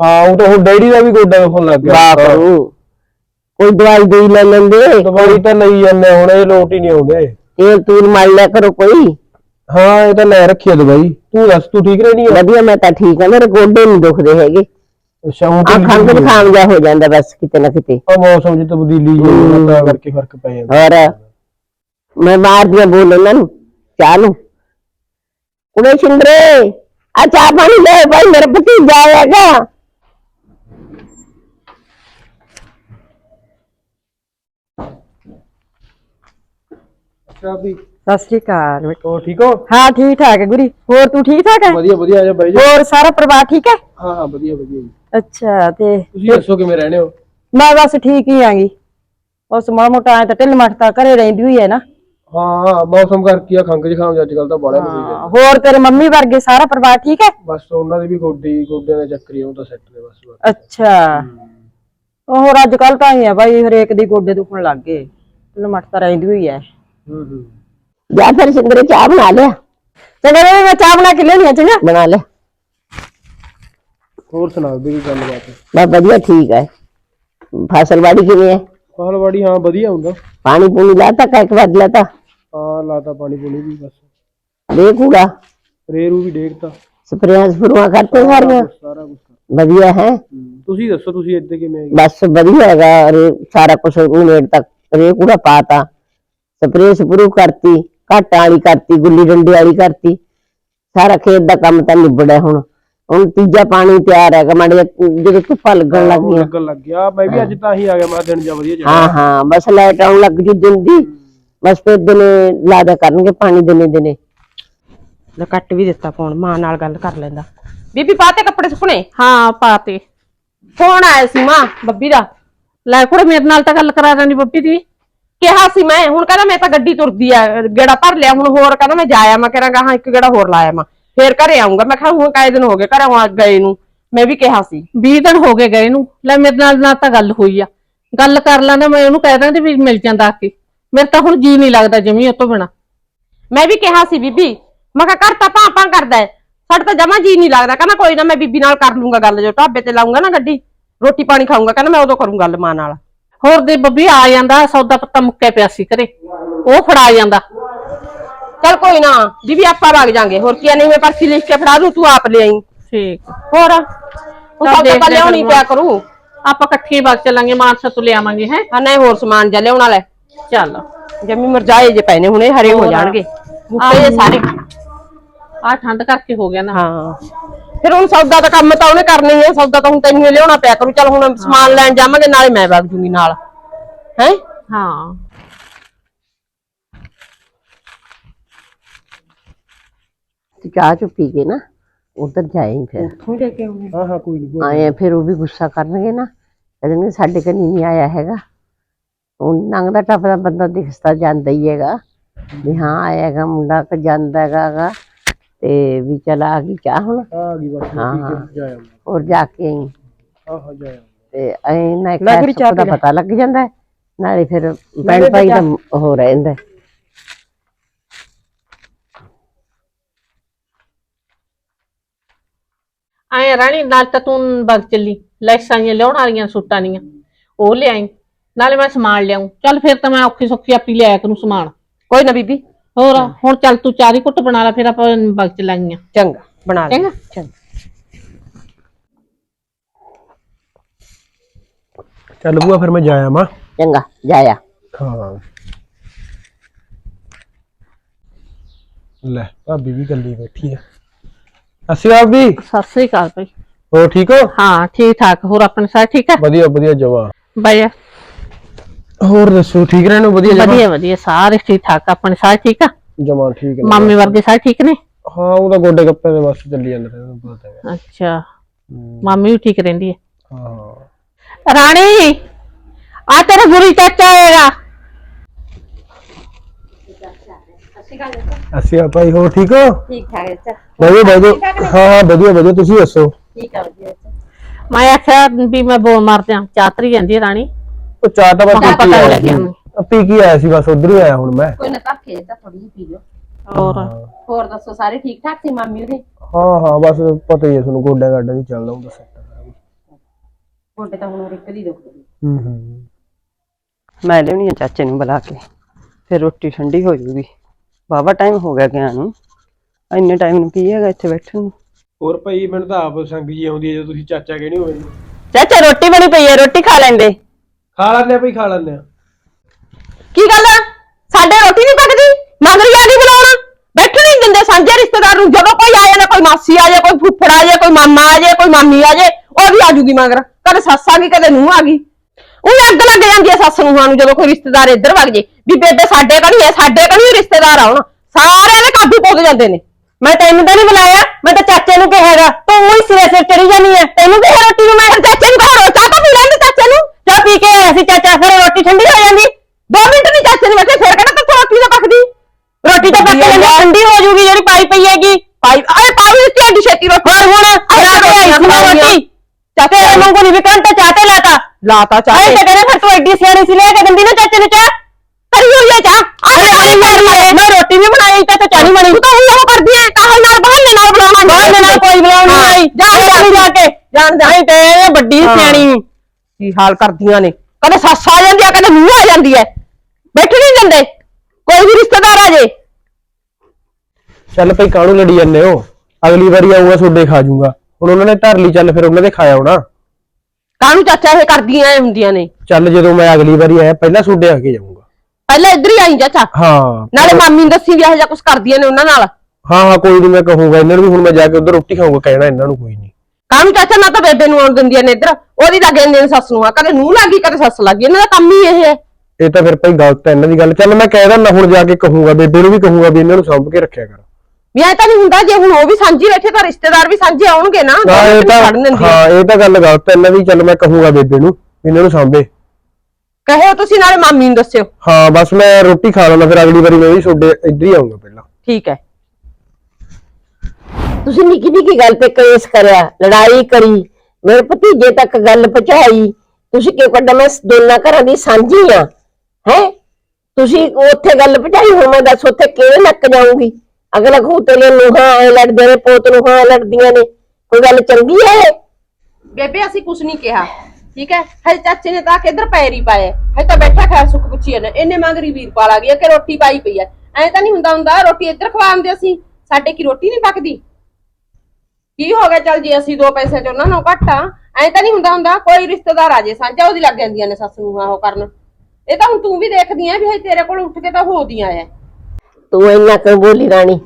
ਹਾਂ ਉਹ ਤਾਂ ਹੁਣ ਡੈਡੀ ਦਾ ਵੀ ਗੋਡਾ ਦੁਖਣ ਲੱਗ ਗਿਆ। ਬਾਪੂ ਕੋਈ ਦਵਾਈ ਦੇਈ ਲੈ ਲੈਂਦੇ। ਦਵਾਈ ਤਾਂ ਲਈ ਜਾਂਦੇ ਹੁਣ ਇਹ ਲੋਟ ਹੀ ਨਹੀਂ ਆਉਂਦੇ। ਤੇਲ ਤੂਲ ਮਲ ਲਿਆ ਕਰੋ ਕੋਈ। ਹਾਂ ਇਹ ਤਾਂ ਲੈ ਰੱਖੀ ਆ ਦਵਾਈ। ਤੂੰ ਦੱਸ ਤੂੰ ਠੀਕ ਰਹਿਣੀ ਆ? ਵਧੀਆ ਮੈਂ ਤਾਂ ਠੀਕ ਆ ਮੇਰੇ ਗੋਡੇ ਨਹੀਂ ਦੁਖਦੇ ਹੈਗੇ। ਅੱਛਾ ਹੁਣ ਆ। ਖੰਗ ਜਾ ਹੋ ਜਾਂਦਾ ਬਸ ਕਿਤੇ ਨਾ ਕਿਤੇ। ਆ ਮੌਸਮ ਚ ਤਬਦੀਲੀ ਆ, ਤਾਂ ਕਰਕੇ ਫ਼ਰਕ ਪੈ ਜਾਂਦਾ। ਹੋਰ ਮੈਂ ਮਾਰਦੀਆਂ ਬੋਲ ਇਹਨਾਂ ਨੂੰ ਚਾਹ ਨੂੰ। ਕੁੜੇ ਸਿੰਦਰੇ ਆ ਚਾਹ ਪਾਣੀ ਲੈ ਭਾਈ ਮੇਰਾ ਭਤੀਜਾ ਆਏਗਾ ਸਤਿ ਸ੍ਰੀ ਅਕਾਲ। ਹੋ ਠੀਕ ਹੋ? ਹਾਂ ਠੀਕ ਠਾਕ ਹੈ ਗੁਰੀ। ਹੋਰ ਤੂੰ ਠੀਕ ਠਾਕ ਹੈ? ਵਧੀਆ ਵਧੀਆ ਆ ਜਾ ਬਾਈ ਜੀ। ਹੋਰ ਸਾਰਾ ਪਰਿਵਾਰ ਠੀਕ ਹੈ? ਹਾਂ ਹਾਂ ਵਧੀਆ ਵਧੀਆ ਜੀ। ਅੱਛਾ ਤੇ ਤੁਸੀਂ ਦੱਸੋ ਕਿਵੇਂ ਰਹਿੰਦੇ ਹੋ? ਮੈਂ ਬਸ ਠੀਕ ਹੀ ਆਂਗੀ। ਉਸ ਮਾੜਾ ਮੋਟਾ ਐ ਤਾਂ ਢਿੱਲ ਮੱਠ ਤਾਂ ਘਰੇ ਰਹਿੰਦੀ ਹੋਈ ਹੈ ਨਾ। ਹਾਂ ਹਾਂ ਮੌਸਮ ਕਰਕੇ ਆ ਖੰਗ ਜ਼ੁਕਾਮ ਅੱਜ ਕੱਲ ਤਾਂ ਬੜਾ ਹੋ ਗਿਆ ਹੋਰ ਤੇਰੇ ਮੰਮੀ ਵਰਗੇ ਸਾਰਾ ਪਰਿਵਾਰ ਠੀਕ ਹੈ? ਬਸ ਉਹਨਾਂ ਦੀ ਵੀ ਗੋਡੀ ਗੋਡਿਆਂ ਦੇ ਚੱਕਰੀ ਉਹ ਤਾਂ ਸੈੱਟ ਨੇ ਬਸ ਬਸ। ਅੱਛਾ। ਹੋਰ ਅੱਜ ਕੱਲ ਤਾਂ ਹੀ ਆ ਬਾਈ ਹਰੇਕ ਦੀ ਗੋਡੇ ਦੁਖਣ ਲੱਗ ਗਏ। ਢਿੱਲ ਮੱਠ ਤਾਂ ਰਹਿੰਦੀ ਹੋਈ ਹੈ। ਹੂੰ ਹੂੰ। ਜਾ ਫਿਰ ਸਿੰਦਰੇ ਚਾਹ ਬਣਾ ਲਿਆ। ਚੰਗਾ ਮੈਂ ਚਾਹ ਬਣਾ ਕੇ ਲਿਆਉਣੀ ਆ ਚੰਗਾ। ਬਣਾ ਲੈ ਹੋਰ ਸੁਣਾ ਕੀ ਗੱਲਬਾਤ ਬਸ ਵਧੀਆ ਠੀਕ ਹੈ। ਫਸਲ ਬਾੜੀ ਕਿਵੇਂ ਹੈ? ਫਸਲਵਾੜੀ ਹਾਂ ਵਧੀਆ ਹੁੰਦਾ। ਪਾਣੀ ਪੂਣੀ ਲਾਤਾ ਕੈਕ ਵੱਜ ਲਾਤਾ? ਹਾਂ ਲਾਤਾ ਪਾਣੀ ਪੂਣੀ ਵੀ ਬਸ। ਦੇ ਕੂੜਾ ਰੇਰੂ ਵੀ ਡੇਗਤਾ। ਸਪਰੇਆਂ ਸਪਰੂਆਂ ਕਰਤੇ ਸਾਰੀਆਂ। ਸਾਰਾ ਕੁਝ ਵਧੀਆ ਹੈ? ਤੁਸੀਂ ਦੱਸੋ ਤੁਸੀਂ ਇੱਥੇ ਕਿਵੇਂ? ਬਸ ਵਧੀਆ ਹੈਗਾ ਸਾਰਾ ਕੁਝ ਉਮੇੜ ਤੱਕ ਰੇ ਕੂੜਾ ਪਾਤਾ। ਸਪਰੇ ਸਪਰੂ ਕਰਤੀ ਘਾਟਾਂ ਵਾਲੀ ਕਰਤੀ ਗੁੱਲੀ ਡੰਡੇ ਵਾਲੀ ਕਰਤੀ। ਸਾਰਾ ਖੇਤ ਦਾ ਕੰਮ ਤਾਂ ਨਿਬੜਿਆ ਹੁਣ। ਹੁਣ ਤੀਜਾ ਪਾਣੀ ਤਿਆਰ ਹੈਗਾ ਮਾੜੇ ਜਿਹੇ ਜਦੋਂ ਧੁੱਪਾਂ ਲੱਗਣ ਲੱਗ ਗਈਆਂ ਲੱਗਣ ਲੱਗ ਗਿਆ ਮੈਂ ਵੀ ਅੱਜ ਤਾਂ ਹੀ ਆ ਗਿਆ ਮੈਂ ਦਿਨ ਜਾ ਵਧੀਆ ਚੜਿਆ ਹਾਂ ਹਾਂ ਬਸ ਲਾਈਟ ਆਉਣ ਲੱਗ ਜੂ ਦਿਨ ਦੀ। ਬਸ ਫਿਰ ਦਿਨੇ ਲਾਦਾ ਕਰਨਗੇ ਪਾਣੀ ਦਿਨੇ ਦਿਨੇ। ਲੈ ਕੱਟ ਵੀ ਦਿੱਤਾ ਫੋਨ ਮਾਂ ਨਾਲ ਗੱਲ ਕਰ ਲੈਂਦਾ। ਬੀਬੀ ਪਾਤੇ ਕੱਪੜੇ ਸੁੱਕਣੇ? ਹਾਂ ਪਾਤੇ ਫੋਨ ਆਇਆ ਸੀ ਮਾਂ? ਬੱਬੀ ਦਾ? ਲੈ ਕੁੜੇ ਮੇਰੇ ਨਾਲ ਤਾਂ ਗੱਲ ਕਰਾ ਦੇਣੀ ਬੱਬੀ ਦੀ। ਕਿਹਾ ਸੀ ਮੈਂ ਹੁਣ ਕਹਿੰਦਾ ਮੈਂ ਤਾਂ ਗੱਡੀ ਤੁਰਦੀ ਆ ਗੇੜਾ ਭਰ ਲਿਆ ਹੁਣ ਹੋਰ ਕਹਿੰਦਾ ਮੈਂ ਜਾਇਆ ਮੈਂ ਕਰਾਂਗਾ ਹਾਂ ਇੱਕ ਗੇੜਾ ਹੋਰ ਲਾਇਆ ਮੈਂ ਫੇਰ ਘਰੇ ਆਉਂਗਾ ਮੈਂ ਕਿਹਾ ਹੁਣ ਕਾਇ ਦਿਨ ਹੋ ਗਏ ਘਰੇ ਆ ਗਏ ਨੂੰ ਮੈਂ ਵੀ ਕਿਹਾ ਸੀ। 20 ਦਿਨ ਹੋ ਗਏ ਗਏ ਨੂੰ ਲੈ ਮੇਰੇ ਨਾਲ ਨਾਲ ਤਾਂ ਗੱਲ ਹੋਈ ਆ। ਗੱਲ ਕਰ ਲੈਂਦਾ ਮੈਂ ਉਹਨੂੰ ਕਹਿ ਦਿੰਦੀ ਵੀ ਮਿਲ ਜਾਂਦਾ ਆ ਕੇ। ਮੇਰੇ ਤਾਂ ਹੁਣ ਜੀ ਨਹੀਂ ਲੱਗਦਾ ਜਮੀ ਉਹ ਤੋਂ ਬਿਨਾ। ਮੈਂ ਵੀ ਕਿਹਾ ਸੀ ਬੀਬੀ ਮੈਂ ਕਿਹਾ ਘਰ ਤਾਂ ਭਾਂ ਭਾਂ ਕਰਦਾ ਹੈ ਸਾਡੇ ਤਾਂ ਜਮਾ ਜੀ ਨਹੀਂ ਲੱਗਦਾ ਕਹਿੰਦਾ ਕੋਈ ਨਾ ਮੈਂ ਬੀਬੀ ਨਾਲ ਕਰ ਲੂੰਗਾ ਗੱਲ ਜੋ ਢਾਬੇ ਤੇ ਲਾਉਂਗਾ ਨਾ ਗੱਡੀ ਰੋਟੀ ਪਾਣੀ ਖਾਊਂਗਾ ਕਹਿੰਦਾ ਮੈਂ ਉਦੋਂ ਕਰੂੰ ਗੱਲ ਮਾਂ ਨਾਲ। ਹੋਰ ਦੇ ਬੱਬੀ ਆ ਜਾਂਦਾ ਸੌਦਾ ਪੱਤਾ ਮੁੱਕਿਆ ਪਿਆ ਸੀ ਘਰੇ। ਉਹ ਫੜਾ ਜਾਂਦਾ। ਚਲ ਕੋਈ ਨਾ ਬੀਬੀ ਆਪਾਂ ਵਗ ਜਾਾਂਗੇ। ਹੋਰ ਕੀ ਆ, ਨਹੀਂ ਮੈਂ ਪਰਚੀ ਲਿਖ ਕੇ ਫੜਾ ਦੂੰ ਤੂੰ ਆਪ ਲੈ ਆਈ। ਠੀਕ। ਹੋਰ? ਹੁਣ ਚੱਲ ਸੌਦਾ ਦੇਖ ਤਾਂ ਲਿਆ ਲਿਆਉਣੀ ਕਰੂੰਗਾ। ਪਿਆ ਕਰੂ। ਆਪਾਂ ਇਕੱਠੇ ਬਾਗ ਚੱਲਾਂਗੇ ਮਾਨਸਾ ਤੋਂ ਲਿਆਵਾਂਗੇ ਹੈ? ਹਾਂ ਨਹੀਂ ਹੋਰ ਸਮਾਨ ਜਾ ਲਿਆਉਣ ਵਾਲਾ ਚੱਲ। ਜੰਮੀ ਮਰਜਾਏ ਜੇ ਪਏ ਨੇ ਹੁਣੇ ਹਰੇ ਹੋ ਹੋਰ। ਜਾਣਗੇ। ਬੂਟੇ ਜੇ ਸਾਰੇ। ਆ ਠੰਡ ਕਰਕੇ ਹੋ ਗਿਆ ਨਾ। ਹਾਂ। ਫਿਰ ਹੁਣ ਸੌਦਾ ਦਾ ਕੰਮ ਤਾਂ ਉਹਨੇ ਕਰਨਾ ਹੀ ਹੈ ਸੌਦਾ ਤਾਂ ਹੁਣ ਤੈਨੂੰ ਹੀ ਲਿਆਉਣਾ ਪਿਆ ਕਰੂ। ਚਲ ਹੁਣ ਸਮਾਨ ਲੈਣ ਜਾਵਾਂਗੇ ਨਾਲੇ ਮੈਂ ਵਗ ਜੂੰਗੀ ਨਾਲ। ਹੈ? ਹਾਂ। ਤੇ ਚਾਹ ਚੁ ਪੀ ਕੇ ਨਾ ਉਧਰ ਜਾਏ ਫਿਰ। ਲੈ ਕੇ ਆਉਂਗੀ। ਹਾਂ ਹਾਂ ਕੋਈ ਨਹੀਂ ਆਏ ਆ, ਫਿਰ ਉਹ ਵੀ ਗੁੱਸਾ ਕਰਨਗੇ ਨਾ। ਕਹਿੰਦੇ ਸਾਡੇ ਕੰਨੀ ਨਹੀਂ ਆਇਆ ਹੈਗਾ। ਹੁਣ ਲੰਘਦਾ ਟੱਪਦਾ ਬੰਦਾ ਦਿਖਦਾ ਜਾਂਦਾ ਹੀ ਹੈਗਾ। ਵੀ ਹਾਂ ਆਏਗਾ ਮੁੰਡਾ ਕਿ ਜਾਂਦਾ ਹੈਗਾ ਗਾ। ਤੇ ਵੀ ਚਲ ਆ ਗਈ ਚਾਹ ਹੁਣ ਆ ਗਈ ਬਸ ਹਾਂ, ਠੀਕ ਹਾਂ। ਹੈ ਜਾਇਆ ਹੋਰ ਜਾ ਕੇ ਆਈ ਹਾਂ ਹਾਂ ਜਾਇਆ ਤੇ ਐ ਨਾ ਇੱਕ ਲੈ ਫਿਰ ਚਾਹ ਦਾ ਪੀ ਲੈ। ਪਤਾ ਲੱਗ ਜਾਂਦਾ ਹੈ, ਨਾਲੇ ਫਿਰ ਭੈਣ ਭਾਈ ਦਾ। ਹੋ ਰਹਿੰਦਾ ਹੈ। ਆਏ ਰਾਣੀ ਨਾਲ ਤਾਂ ਤੂੰ ਬਗ ਚੱਲੀ ਲੈਸਾਂ ਜਿਹੀਆਂ ਲਿਆਉਣ ਵਾਲੀਆਂ ਸੂਟਾਂ ਦੀਆਂ ਉਹ ਲਿਆਈ ਨਾਲੇ ਮੈਂ ਸਮਾਨ ਲਿਆਉਂ ਚੱਲ ਫਿਰ ਤਾਂ ਮੈਂ ਔਖੀ ਸੌਖੀ ਆਪੀ ਲਿਆਇਆ ਕਰੂੰ ਸਮਾਨ ਕੋਈ ਨਾ ਬੀਬੀ ਹੋਰ ਹੁਣ ਚੱਲ ਤੂੰ ਚਾਰੀ ਕੁੱਟ ਬਣਾ ਲੈ ਫਿਰ ਆਪਾਂ ਬਗ ਚੱਲਾਂਗੀਆਂ ਚੰਗਾ ਬਣਾ ਲੈ ਚੰਗਾ? ਚੰਗਾ। ਚੱਲ ਬੂਆ ਫਿਰ ਮੈਂ ਜਾਇਆ ਮਾਂ। ਚੰਗਾ ਜਾਇਆ। ਹਾਂ। ਲੈ ਭਾਬੀ ਵੀ ਗੱਲੀ ਬੈਠੀ ਆ। ਅਸੀਂ ਆਪ ਵੀ ਸਤਿ ਸ੍ਰੀ ਅਕਾਲ ਭਾਈ। ਹੋ ਠੀਕ ਹੋ? ਹਾਂ ਠੀਕ ਠਾਕ ਹੋਰ ਆਪਣੇ ਸਾਰੇ ਠੀਕ ਹੈ ਵਧੀਆ ਵਧੀਆ ਜਵਾ ਬਾਈ ਹੋਰ ਦੱਸੋ ਠੀਕ ਰਹਿਣ ਨੂੰ ਵਧੀਆ ਜਮਾ? ਵਧੀਆ ਵਧੀਆ ਸਾਰੇ ਠੀਕ ਠਾਕ ਆਪਣੇ ਸਾਰੇ ਠੀਕ ਆ? ਜਮਾ ਠੀਕ ਨੇ। ਮਾਮੇ ਵਰਗੇ ਸਾਰੇ ਠੀਕ ਨੇ? ਹਾਂ ਉਹਦਾ ਗੋਡੇ ਗੱਪੇ ਦੇ ਬਸ ਚੱਲੀ ਜਾਂਦਾ ਰਹਿੰਦਾ ਪਤਾ ਹੈ। ਅੱਛਾ ਮਾਮੀ ਵੀ ਠੀਕ ਰਹਿੰਦੀ ਹੈ? ਹਾਂ ਰਾਣੀ ਆ ਤੇਰਾ ਗੁਰੀ ਚਾਚਾ ਆਏਗਾ ਅਸੀਂ ਆ ਭਾਈ ਹੋ ਠੀਕ ਹੋ? ਠੀਕ ਠਾਕ ਹੈ ਵਧੀਆ ਵਧੀਆ ਹਾਂ ਹਾਂ ਵਧੀਆ ਵਧੀਆ ਤੁਸੀਂ ਦੱਸੋ? ਠੀਕ ਆ ਵਧੀਆ ਮੈਂ ਆਖਿਆ ਵੀ ਮੈਂ ਬੋਲ ਮਾਰ ਦਿਆਂ ਚਾਤਰੀ ਜਾਂਦੀ ਹੈ ਰਾਣੀ। ਉਹ ਚਾਹ ਤਾਂ ਬਸ ਪੀ ਪਤਾ ਆਇਆ ਸੀ। ਪੀ ਕੀ ਆਇਆ ਸੀ ਬਸ ਉਧਰ ਹੀ ਆਇਆ ਹੁਣ ਮੈਂ। ਕੋਈ ਨਾ ਖੇਤ ਤਾਂ ਥੋੜੀ ਜਿਹੀ ਪੀ ਲਓ। ਹੋਰ? ਹੋਰ ਦੱਸੋ ਸਾਰੇ ਠੀਕ ਠਾਕ ਸੀ ਮਾਮੀ ਉਹਦੇ ਹਾਂ ਹਾਂ ਬਸ ਪਤਾ ਹੀ ਹੈ ਤੁਹਾਨੂੰ ਗੋਡਾ ਗਾਡਾ ਨਹੀਂ ਚੱਲਦਾ ਹੁੰਦਾ ਸੈੱਟ ਗੋਡੇ ਤਾਂ ਹੁਣ ਇੱਕ ਦੀ ਦੁਖਦੇ ਹੂੰ ਹੂੰ। ਮੈਂ ਲਿਆਉਣੀ ਆ ਚਾਚੇ ਨੂੰ ਬੁਲਾ ਕੇ ਫਿਰ ਰੋਟੀ ਠੰਡੀ ਹੋ ਜੂਗੀ। ਬਾਬਾ ਟਾਈਮ ਹੋ ਗਿਆ ਗਿਆ ਨੂੰ। ਇੰਨੇ ਟਾਈਮ ਨੂੰ ਕੀ ਹੈਗਾ ਇੱਥੇ ਬੈਠਣ ਨੂੰ? ਹੋਰ ਭਾਈ ਮੈਨੂੰ ਤਾਂ ਆਪ ਸੰਗ ਜੀ ਆਉਂਦੀ ਹੈ ਜਦੋਂ ਤੁਸੀਂ ਚਾਚਾ ਕਹਿਣੀ ਹੋਵੇ ਚਾਚਾ ਰੋਟੀ ਬਣੀ ਪਈ ਹੈ ਰੋਟੀ ਖਾ ਲੈਂਦੇ। ਖਾ ਲੈਂਦੇ ਆ ਭਾਈ ਖਾ ਲੈਂਦੇ ਆ। ਕੀ ਗੱਲ ਆ? ਸਾਡੇ ਰੋਟੀ ਨਹੀਂ ਪੱਕਦੀ? ਮਗਰ ਆ ਗਈ ਬੁਲਾਉਣਾ। ਬੈਠਣ ਨਹੀਂ ਦਿੰਦੇ ਸਾਂਝੇ ਰਿਸ਼ਤੇਦਾਰ ਨੂੰ। ਜਦੋਂ ਕੋਈ ਆ ਜਾਂਦਾ ਕੋਈ ਮਾਸੀ ਆ ਜਾਏ ਕੋਈ ਫੁੱਫੜ ਆ ਜਾਏ ਕੋਈ ਮਾਮਾ ਆ ਜਾਏ ਕੋਈ ਮਾਮੀ ਆ ਜਾਏ ਉਹ ਵੀ ਆ ਜੂਗੀ ਮਗਰ। ਕਦੇ ਸੱਸ ਆ ਗਈ, ਕਦੇ ਨੂੰਹ ਆ ਗਈ। ਉਹ ਅੱਗ ਲੱਗ ਜਾਂਦੀ ਹੈ ਸੱਸ ਨੂੰ ਨੂੰ, ਜਦੋਂ ਕੋਈ ਰਿਸ਼ਤੇਦਾਰ ਇੱਧਰ ਵਗ ਜੇ। ਵੀ ਬੇਬੇ ਸਾਡੇ ਕਣੀ ਹੈ ਸਾਡੇ ਕਣੀ ਰਿਸ਼ਤੇਦਾਰ ਆਉਣ ਸਾਰਿਆਂ ਦੇ ਕਾਬੂ ਪੁੱਗ ਜਾਂਦੇ ਨੇ। ਮੈਂ ਤੈਨੂੰ ਤਾਂ ਨਹੀਂ ਬੁਲਾਇਆ, ਮੈਂ ਤਾਂ ਚਾਚੇ ਨੂੰ ਕਿਹਾਗਾ ਤੂੰ ਹੀ ਸਿਰੇ ਸਿਰ ਚੜੀ ਜਾਨੀ ਹੈ ਤੈਨੂੰ ਕਿਹਾ ਰੋਟੀ ਨੂੰ ਮੈਂ ਚਾਚੇ ਨੂੰ ਕਹਾਂ ਚਾਹ ਤਾਂ ਪੀ ਲੈਂਦੇ ਚਾਚੇ ਨੂੰ? ਚਾਹ ਪੀ ਕੇ ਆਇਆ ਸੀ ਚਾਚਾ ਫਿਰ ਰੋਟੀ ਠੰਡੀ ਹੋ ਜਾਂਦੀ। ਦੋ ਮਿੰਟ ਨਹੀਂ ਚਾਚੇ ਨੂੰ ਬੈਠੇ ਫਿਰ ਕਹਿੰਦਾ ਤੂੰ ਰੋਟੀ ਤਾਂ ਪੱਕਦੀ? ਰੋਟੀ ਤਾਂ ਪੱਕ ਜਾਂਦੀ ਠੰਡੀ ਹੋ ਜੂਗੀ ਜਿਹੜੀ ਪਾਈ ਪਈ ਹੈਗੀ। ਪਾਈ ਆਏ ਪਾਈ ਦਿੱਤੀ ਐਡੀ ਛੇਤੀ ਰੋਟੀ। ਹੋਰ ਹੁਣ ਰਾਤ ਆਈ ਸੀ ਮੈਂ ਰੋਟੀ। ਚਾਚੇ ਮੰਗੂ ਨਹੀਂ ਵਿਕਣ ਤਾਂ ਚਾਹਤੇ ਲਾਤਾ। ਲਾਤਾ ਚਾਹਤੇ ਤੇ। ਕਹਿੰਦੇ ਫਿਰ ਤੂੰ ਐਡੀ ਸਿਆਣੀ ਸੀ ਲੈ ਕੇ ਦਿੰਦੀ ਨਾ ਚਾਚੇ ਨੂੰ ਚਾਹ। ਕਰੀ ਹੋਈ ਹੈ ਚਾਹ। ਆਹ ਪਾਣੀ ਮਾਰ ਲੈ ਮੈਂ ਰੋਟੀ ਵੀ ਬਣਾਈ ਤੇ ਚਾਹ ਨਹੀਂ ਬਣੀ। ਤੂੰ ਤਾਂ ਉਹ ਕਰਦੀ ਹੈ ਕਾਹਲ ਨਾਲ ਬਹਾਨੇ ਨਾਲ ਬੁਲਾਉਣਾ ਬਹਾਨੇ ਨਾਲ ਕੋਈ ਬੁਲਾਉਣੀ ਨਹੀਂ ਜਾ ਜਾ ਜਾ। ਕੇ। ਜਾਣ ਜਾਈ ਤੇ ਇਹ ਵੱਡੀ ਸਿਆਣੀ। ਕੀ ਹਾਲ ਕਰਦੀਆਂ ਨੇ? ਕਦੇ ਸੱਸ ਆ ਜਾਂਦੀ ਆ ਕਦੇ ਨੂੰਹ ਆ ਜਾਂਦੀ ਹੈ ਬੈਠ ਨਹੀਂ ਦਿੰਦੇ ਕੋਈ ਵੀ ਰਿਸ਼ਤੇਦਾਰ ਆ ਜੇ। ਚੱਲ ਭਾਈ ਕਾਹਨੂੰ ਲੜੀ ਜਾਂਦੇ ਹੋ? ਅਗਲੀ ਵਾਰੀ ਆਊਗਾ ਤੁਹਾਡੇ ਖਾ ਜਾਊਗਾ ਹੁਣ ਉਹਨਾਂ ਨੇ ਧਰ ਲਈ ਚੱਲ ਫਿਰ ਉਹਨਾਂ ਦੇ ਖਾਇਆ ਹੋਣਾ। ਕਾਹਨੂੰ ਚਾਚਾ ਇਹ ਕਰਦੀਆਂ ਐ ਹੁੰਦੀਆਂ ਨੇ? ਚੱਲ ਜਦੋਂ ਮੈਂ ਅਗਲੀ ਵਾਰੀ ਆਇਆ ਪਹਿਲਾਂ ਤੁਹਾਡੇ ਆ ਕੇ ਜਾਊਂਗਾ। ਪਹਿਲਾਂ ਇੱਧਰ ਹੀ ਆਈ ਚਾਚਾ। ਹਾਂ। ਨਾਲੇ ਮਾਮੀ ਨੂੰ ਦੱਸੀ ਵੀ ਇਹੋ ਜਿਹਾ ਕੁਝ ਕਰਦੀਆਂ ਨੇ ਉਹਨਾਂ ਨਾਲ। ਹਾਂ ਹਾਂ ਕੋਈ ਨਹੀਂ ਮੈਂ ਕਹੂੰਗਾ। ਇਹਨਾਂ ਨੂੰ ਵੀ ਹੁਣ ਮੈਂ ਜਾ ਕੇ ਉਧਰ ਰੋਟੀ ਖਾਊਂਗਾ ਕਹਿਣਾ ਇਹਨਾਂ ਨੂੰ ਕੋਈ ਨਹੀਂ ਕਾਹਨੂੰ ਚਾਚਾ ਨਾ ਤਾਂ ਬੇਬੇ ਨੂੰ ਆਉਣ ਦਿੰਦੀਆਂ ਨੇ ਇੱਧਰ। ਉਹਦੀ ਲੱਗ ਜਾਂਦੀ ਨੇ ਸੱਸ ਨੂੰ ਆ। ਕਦੇ ਨੂੰਹ ਲੱਗੀ ਕਦੇ ਸੱਸ ਲੱਗੀ ਇਹਨਾਂ ਦਾ ਕੰਮ ਹੀ ਇਹ ਹੈ। ਇਹ ਤਾਂ ਫਿਰ ਭਾਈ ਗਲਤ ਹੈ ਇਹਨਾਂ ਦੀ ਗੱਲ। ਚੱਲ ਮੈਂ ਕਹਿ ਦਿੰਦਾ ਹੁਣ ਜਾ ਕੇ ਕਹੂੰਗਾ ਬੇਬੇ ਨੂੰ ਵੀ ਕਹੂੰਗਾ ਵੀ ਇਹਨਾਂ ਨੂੰ ਸਾਂਭ ਕੇ ਰੱਖਿਆ ਕਰ। ਵੀ ਐ ਤਾਂ ਨਹੀਂ ਹੁੰਦਾ ਜੇ ਹੁਣ ਉਹ ਵੀ ਸਾਂਝੀ ਬੈਠੇ ਤਾਂ ਰਿਸ਼ਤੇਦਾਰ ਵੀ ਸਾਂਝੇ ਆਉਣਗੇ ਨਾ। ਹਾਂ ਇਹ ਤਾਂ ਛੱਡ ਦਿੰਦੀ। ਹਾਂ। ਇਹ ਤਾਂ ਗੱਲ ਗਲਤ ਹੈ। ਇਹਨਾਂ ਦੀ ਚੱਲ ਮੈਂ ਕਹੂੰਗਾ ਬੇਬੇ ਨੂੰ ਵੀ ਇਹਨਾਂ ਨੂੰ ਸਾਂਭੇ ਕਹਿਓ ਤੁਸੀਂ ਨਾਲੇ ਮਾਮੀ ਨੂੰ ਦੱਸਿਓ। ਹਾਂ ਬਸ ਮੈਂ ਰੋਟੀ ਖਾ ਲੈਣਾ ਫਿਰ ਅਗਲੀ ਵਾਰੀ ਮੈਂ ਵੀ ਤੁਹਾਡੇ ਇੱਧਰ ਹੀ ਆਊਂਗਾ ਪਹਿਲਾਂ। ਠੀਕ ਹੈ। ਤੁਸੀਂ ਨਿੱਕੀ ਨਿੱਕੀ ਗੱਲ ਤੇ ਕੇਸ ਕਰਿਆ, ਲੜਾਈ ਕਰੀ, ਮੇਰੇ ਭਤੀਜੇ ਤੱਕ ਗੱਲ ਪਹੁੰਚਾਈ। ਤੁਸੀਂ ਕਿਉਂ ਕੱਢਾ ਮੈਂ ਦੋਨਾਂ ਘਰਾਂ ਦੀ ਸਾਂਝੀ ਆ, ਹੈ? ਤੁਸੀਂ ਉੱਥੇ ਗੱਲ ਪਹੁੰਚਾਈ ਹੁਣ ਮੈਂ ਦੱਸ ਉੱਥੇ ਕਿਵੇਂ ਨੱਕ ਜਾਊਂਗੀ? ਅਗਲਾ ਖੂ ਤੇਰੇ ਨੂੰਹਾਂ ਐ ਲੜਦੇ ਨੇ, ਪੋਤ ਨੂੰ ਹਾਂ ਲੜਦੀਆਂ ਨੇ। ਕੋਈ ਗੱਲ ਚੰਗੀ ਹੈ ਬੇਬੇ, ਅਸੀਂ ਕੁਝ ਨਹੀਂ ਕਿਹਾ, ਠੀਕ ਹੈ ਹਜੇ ਚਾਚੇ ਨੇ ਤਾਂ ਕਿ ਇੱਧਰ ਪੈਰ ਹੀ ਪਾਇਆ ਹਜੇ ਤਾਂ ਬੈਠਾ ਖੈਰ ਸੁੱਖ ਪੁੱਛੀ ਇਹਨੇ ਇਹਨੇ ਮੰਗਰੀ ਵੀਰਪਾਲ ਆ ਗਈ ਕਿ ਰੋਟੀ ਪਾਈ ਪਈ ਹੈ ਐਂ ਤਾਂ ਨਹੀਂ ਹੁੰਦਾ ਹੁੰਦਾ, ਰੋਟੀ ਇੱਧਰ ਖਵਾਉਂਦੇ ਅਸੀਂ। ਸਾਡੇ ਕੀ ਰੋਟੀ ਨਹੀਂ ਪੱਕਦੀ? ਕੀ ਹੋ ਗਿਆ? ਚੱਲ ਜੀ ਅਸੀਂ ਦੋ ਪੈਸੇ ਚ ਉਹਨਾਂ ਨੂੰ ਘੱਟ ਆ ਐਂ ਤਾਂ ਨਹੀਂ ਹੁੰਦਾ ਹੁੰਦਾ ਕੋਈ ਰਿਸ਼ਤੇਦਾਰ ਆ ਜੇ ਸਾਂਝਾ ਉਹਦੀ ਲੱਗ ਜਾਂਦੀਆਂ ਨੇ ਸੱਸ ਨੂੰ ਉਹ ਕਰਨ। ਇਹ ਤਾਂ ਹੁਣ ਤੂੰ ਵੀ ਦੇਖਦੀ ਆ ਵੀ ਹਜੇ ਤੇਰੇ ਕੋਲ ਉੱਠ ਕੇ ਤਾਂ ਹੋਦੀਆਂ ਐ। ਤੂੰ ਇੰਨਾ ਕਿਉਂ ਬੋਲੀ ਰਾਣੀ?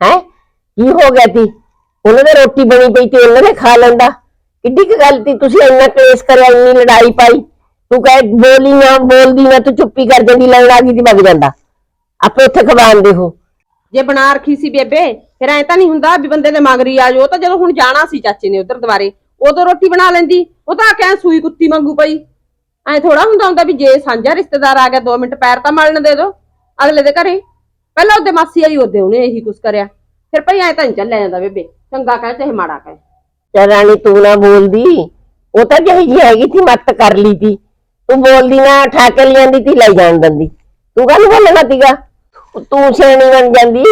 ਹੈ? ਕੀ ਹੋ ਗਿਆ ਤੀ ਉਹਨਾਂ ਦੇ ਰੋਟੀ ਬਣੀ ਪਈ ਤੇ ਉਹਨਾਂ ਨੇ ਖਾ ਲੈਂਦਾ। ਕਿੱਡੀ ਕੁ ਗੱਲ ਤੀ ਤੁਸੀਂ ਇੰਨਾ ਕਲੇਸ਼ ਕਰਿਆ ਇੰਨੀ ਲੜਾਈ ਪਾਈ। ਤੂੰ ਕਹੇ ਬੋਲੀ ਨਾ ਬੋਲਦੀ ਨਾ ਤੂੰ ਚੁੱਪੀ ਕਰ ਜਾਂਦੀ ਲੜ ਆ ਗਈ ਦੀ ਵਗ ਜਾਂਦਾ। ਆਪੇ ਉੱਥੇ ਖਵਾਉਂਦੇ ਹੋ। ਜੇ ਬਣਾ ਰੱਖੀ ਸੀ ਬੇਬੇ ਫਿਰ ਐ ਤਾਂ ਨਹੀਂ ਹੁੰਦਾ ਵੀ ਬੰਦੇ ਦੇ ਮਗਰੀ ਆ ਜਾਓ ਤਾਂ ਜਦੋਂ ਹੁਣ ਜਾਣਾ ਸੀ ਚਾਚੇ ਨੇ ਉਧਰ ਦੁਬਾਰੇ ਉਦੋਂ ਰੋਟੀ ਬਣਾ ਲੈਂਦੀ, ਉਹ ਤਾਂ ਕਹਿ ਸੂਈ ਕੁੱਤੀ ਵਾਂਗੂ ਪਈ। ਐ ਥੋੜਾ ਹੁੰਦਾ ਹੁੰਦਾ ਵੀ ਜੇ ਸਾਂਝਾ ਰਿਸ਼ਤੇਦਾਰ ਆ ਗਿਆ 2 ਮਿੰਟ ਪੈਰ ਤਾਂ ਮਲਣ ਦੇ ਦੋ ਅਗਲੇ ਦੇ ਘਰੇ। ਪਹਿਲਾਂ ਉਹਦੇ ਮਾਸੀ ਆਈ ਉਹਦੇ ਉਹਨੇ ਇਹੀ ਕੁਛ ਕਰਿਆ, ਫਿਰ ਭਈ ਐ ਤਾਂ ਨਹੀਂ ਚੱਲਿਆ ਜਾਂਦਾ ਬੇਬੇ, ਚੰਗਾ ਕਹੇ ਚਾਹੇ ਮਾੜਾ ਕਹੇ। ਚੱਲ ਰਾਣੀ ਤੂੰ ਨਾ ਬੋਲਦੀ, ਉਹ ਤਾਂ ਜਿਹੀ ਜੀ ਹੈਗੀ ਸੀ, ਮੱਤ ਕਰ ਲਈ ਤੀ ਤੂੰ ਬੋਲਦੀ ਨਾ ਠਾ ਕੇ ਲਿਆਂਦੀ ਤੀ, ਲੈ ਜਾਣ ਦਿੰਦੀ। ਤੂੰ ਕੱਲ ਬੋਲਣਾ ਤੀਗਾ ਤੂੰ ਸਿਆਣੀ ਬਣ ਜਾਂਦੀ।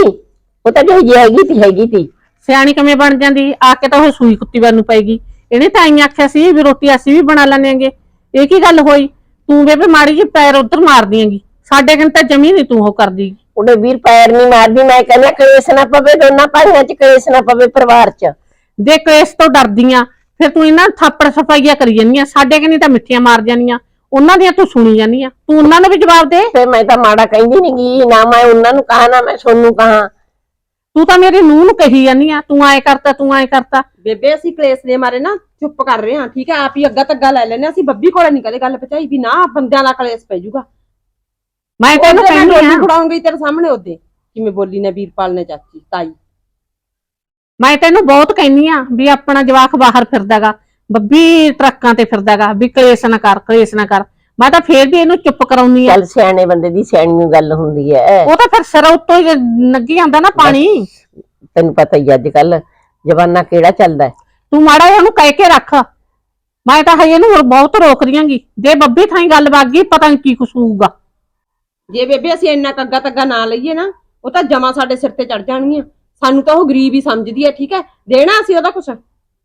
ਉਹ ਤਾਂ ਜਿਹੀ ਜੀ ਹੈਗੀ ਤੀ ਹੈਗੀ ਤੀ ਸਿਆਣੀ ਕਿਵੇਂ ਬਣ ਜਾਂਦੀ? ਆ ਕੇ ਤਾਂ ਉਹ ਸੂਈ ਕੁੱਤੀ ਵੱਲ ਨੂੰ ਪਏਗੀ ਇਹਨੇ ਤਾਂ ਆਈ ਆਖਿਆ ਸੀ ਵੀ ਰੋਟੀ ਅਸੀਂ ਵੀ ਬਣਾ ਲੈਣੇਗੇ ਇਹ ਕੀ ਗੱਲ ਹੋਈ? ਤੂੰ ਬੇਬੇ ਮਾੜੀ ਜਿਹੀ ਪੈਰ ਉਧਰ ਮਾਰ ਦਿਆਂਗੀ ਸਾਡੇ ਕੰਨ ਤਾਂ ਜਮੀ ਨਹੀਂ ਤੂੰ ਉਹ ਕਰਦੀ। ਉਹਦੇ ਵੀਰ ਪੈਰ ਨਹੀਂ ਮਾਰਦੀ ਮੈਂ ਕਹਿੰਦਾ ਕਲੇਸ਼ ਨਾ ਪਵੇ ਦੋਨਾਂ ਭਾਈਆਂ 'ਚ ਕਲੇਸ਼ ਨਾ ਪਵੇ ਪਰਿਵਾਰ 'ਚ। ਦੇਖ ਇਸ ਤੋਂ ਡਰਦੀਆਂ। ਫਿਰ ਤੂੰ ਇਹਨਾਂ ਨੂੰ ਥਾਪੜ ਸਫਾਈਆ ਕਰੀ ਜਾਂਦੀਆਂ ਸਾਡੇ ਕੰਨੀ ਤਾਂ ਮਿੱਠੀਆਂ ਮਾਰ ਜਾਂਦੀਆਂ। ਉਹਨਾਂ ਦੀਆਂ ਤੂੰ ਸੁਣੀ ਜਾਂਦੀਆਂ ਤੂੰ ਉਹਨਾਂ ਨੂੰ ਵੀ ਜਵਾਬ ਦੇ। ਫੇ ਮੈਂ ਤਾਂ ਮਾੜਾ ਕਹਿੰਦੀ ਨਹੀਂ ਗੀ ਨਾ ਮੈਂ ਉਹਨਾਂ ਨੂੰ ਕਹਾ ਨਾ ਮੈਂ ਸੋਨੂੰ ਕਹਾ। ਤੂੰ ਤਾਂ ਮੇਰੀ ਨੂੰਹ ਨੂੰ ਕਹੀ ਜਾਂਦੀ ਆ ਤੂੰ ਐ ਕਰਤਾ ਤੂੰ ਐ ਕਰਤਾ। ਬੇਬੇ ਅਸੀਂ ਕਲੇਸ਼ ਦੇ ਮਾਰੇ ਨਾ ਚੁੱਪ ਕਰ ਰਹੇ ਹਾਂ ਠੀਕ ਹੈ? ਆਪ ਹੀ ਅੱਗਾ ਤੱਗਾ ਲੈ ਲੈਨੇ ਅਸੀਂ ਬੱਬੀ ਕੋਲੇ ਨਹੀਂ ਕਦੇ ਗੱਲ ਪਚਾਈ ਵੀ ਨਾ ਬੰਦਿਆਂ ਦਾ ਕਲੇਸ਼ ਪੈ ਜਾਊਗਾ। ਮੈਂ ਤੈਨੂੰ ਉਹਦੇ ਮੈਂ ਕਹਿੰਦੀ ਰੋਟੀ ਆ ਫੜਾਉਂਗੀ ਤੇਰੇ ਸਾਹਮਣੇ ਉਹਦੇ। ਕਿਵੇਂ ਬੋਲੀ ਨੇ ਵੀਰਪਾਲ ਨੇ ਚਾਚੀ ਤਾਈ? ਮੈਂ ਤੈਨੂੰ ਬਹੁਤ ਕਹਿੰਦੀ ਆ ਵੀ ਆਪਣਾ ਜਵਾਕ ਬਾਹਰ ਫਿਰਦਾਗਾ ਬੱਬੀ ਟਰੱਕਾਂ ਤੇ ਫਿਰਦਾਗਾ ਵੀ ਕਲੇਸ਼ ਨਾ ਕਰ ਕਲੇਸ਼ ਨਾ ਕਰ। ਮੈਂ ਤਾਂ ਫੇਰ ਵੀ ਇਹਨੂੰ ਚੁੱਪ ਕਰਾਉਣੀ ਆ ਚੱਲ ਸਿਆਣੇ ਬੰਦੇ ਦੀ ਸਿਆਣੀ ਗੱਲ ਹੁੰਦੀ ਹੈ। ਉਹ ਤਾਂ ਫਿਰ ਸਿਰ ਉੱਤੋਂ ਹੀ ਲੱਗੀ ਜਾਂਦਾ ਨਾ ਪਾਣੀ। ਤੈਨੂੰ ਪਤਾ ਹੀ ਅੱਜ ਕੱਲ ਜਵਾਨਾ ਕਿਹੜਾ ਚੱਲਦਾ ਹੈ। ਤੂੰ ਮਾੜਾ ਜਿਹਾ ਉਹਨੂੰ ਕਹਿ ਕੇ ਰੱਖ। ਮੈਂ ਤਾਂ ਹਜੇ ਇਹਨੂੰ ਬਹੁਤ ਰੋਕ ਦਿਆਂਗੀ ਜੇ ਬੱਬੀ ਥਾਈ ਗੱਲ ਵਗ ਗਈ ਪਤਾ ਨਹੀਂ ਕੀ ਕੁਛ ਹੋਊਗਾ। ਜੇ ਬੇਬੇ ਅਸੀਂ ਇੰਨਾ ਕੱਗਾ ਤੱਗਾ ਨਾ ਲਈਏ ਨਾ ਉਹ ਤਾਂ ਜਮਾ ਸਾਡੇ ਸਿਰ ਤੇ ਚੜ ਜਾਣਗੀਆਂ। ਸਾਨੂੰ ਤਾਂ ਉਹ ਗਰੀਬ ਹੀ ਸਮਝਦੀ ਹੈ ਠੀਕ ਹੈ? ਦੇਣਾ ਅਸੀਂ ਉਹਦਾ ਕੁਛ?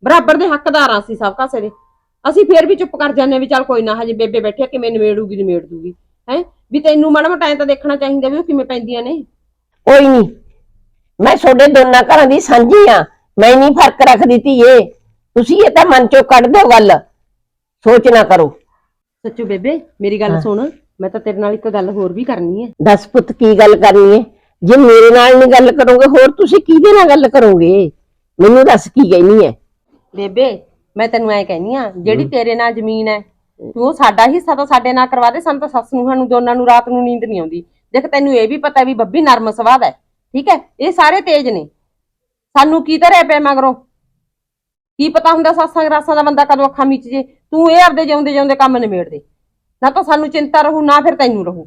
ਬਰਾਬਰ ਦੇ ਹੱਕਦਾਰ ਆ ਅਸੀਂ ਸਭ ਕਾਸੇ ਦੇ। ਅਸੀਂ ਫੇਰ ਵੀ ਚੁੱਪ ਕਰ ਜਾਂਦੇ ਹਾਂ ਵੀ ਚੱਲ ਕੋਈ ਨਾ ਹਜੇ ਬੇਬੇ ਬੈਠੀ ਕਿਵੇਂ ਨਿਮੇੜੂਗੀ ਨਿਮੇੜ ਦੂਗੀ ਹੈ? ਵੀ ਤੈਨੂੰ ਮਾੜਾ ਮੋਟਾ ਐਂ ਤਾਂ ਦੇਖਣਾ ਚਾਹੀਦਾ ਵੀ ਉਹ ਕਿਵੇਂ ਪੈਂਦੀਆਂ ਨੇ। ਕੋਈ ਨਹੀਂ ਮੈਂ ਤੁਹਾਡੇ ਦੋਨਾਂ ਘਰਾਂ ਦੀ ਸਾਂਝੀ ਆ ਮੈਂ ਨਹੀਂ ਫ਼ਰਕ ਰੱਖਦੀ ਧੀਏ। ਤੁਸੀਂ ਇਹ ਤਾਂ ਮਨ ਚੋਂ ਕੱਢ ਦਿਓ ਗੱਲ ਸੋਚ ਨਾ ਕਰੋ। ਸੱਚੂ ਬੇਬੇ ਮੇਰੀ ਗੱਲ ਸੁਣ ਮੈਂ ਤਾਂ ਤੇਰੇ ਨਾਲ ਇੱਕ ਗੱਲ ਹੋਰ ਵੀ ਕਰਨੀ ਹੈ। ਦਸ ਪੁੱਤ ਕੀ ਗੱਲ ਕਰਨੀ ਹੈ? ਜੇ ਮੇਰੇ ਨਾਲ ਨਹੀਂ ਗੱਲ ਕਰੋਗੇ ਹੋਰ ਤੁਸੀਂ ਕਿਹਦੇ ਨਾਲ ਗੱਲ ਕਰੋਗੇ? ਮੈਨੂੰ ਦੱਸ ਕੀ ਕਹਿਨੀ ਹੈ? ਬੇਬੇ ਮੈਂ ਤੈਨੂੰ ਐ ਕਹਿਨੀ ਆ ਜਿਹੜੀ ਤੇਰੇ ਨਾਲ ਜ਼ਮੀਨ ਹੈ ਤੂੰ ਉਹ ਸਾਡਾ ਹਿੱਸਾ ਤਾਂ ਸਾਡੇ ਨਾਲ ਕਰਵਾ ਦੇ ਸਾਨੂੰ ਤਾਂ ਸੱਸ ਨੂੰ ਸਾਨੂੰ ਦੋਨਾਂ ਨੂੰ ਰਾਤ ਨੂੰ ਨੀਂਦ ਨਹੀਂ ਆਉਂਦੀ। ਦੇਖ ਤੈਨੂੰ ਇਹ ਵੀ ਪਤਾ ਵੀ ਬੱਬੀ ਨਰਮ ਸੁਭਾਅ ਦਾ ਹੈ ਠੀਕ ਹੈ ਇਹ ਸਾਰੇ ਤੇਜ਼ ਨੇ। ਸਾਨੂੰ ਕੀ ਧਰਿਆ ਪਿਆ ਮਗਰੋਂ? ਕੀ ਪਤਾ ਹੁੰਦਾ ਸੱਸਾਂ ਗਰਾਸਾਂ ਦਾ ਬੰਦਾ ਕਦੋਂ ਅੱਖਾਂ ਮੀਚ ਜੇ? ਤੂੰ ਇਹ ਆਪਦੇ ਜਿਉਂਦੇ ਜਿਉਂਦੇ ਕੰਮ ਨਿਬੇੜ ਦੇ। ਨਾ ਤਾਂ ਸਾਨੂੰ ਚਿੰਤਾ ਰਹੂ ਨਾ ਫਿਰ ਤੈਨੂੰ ਰਹੂ।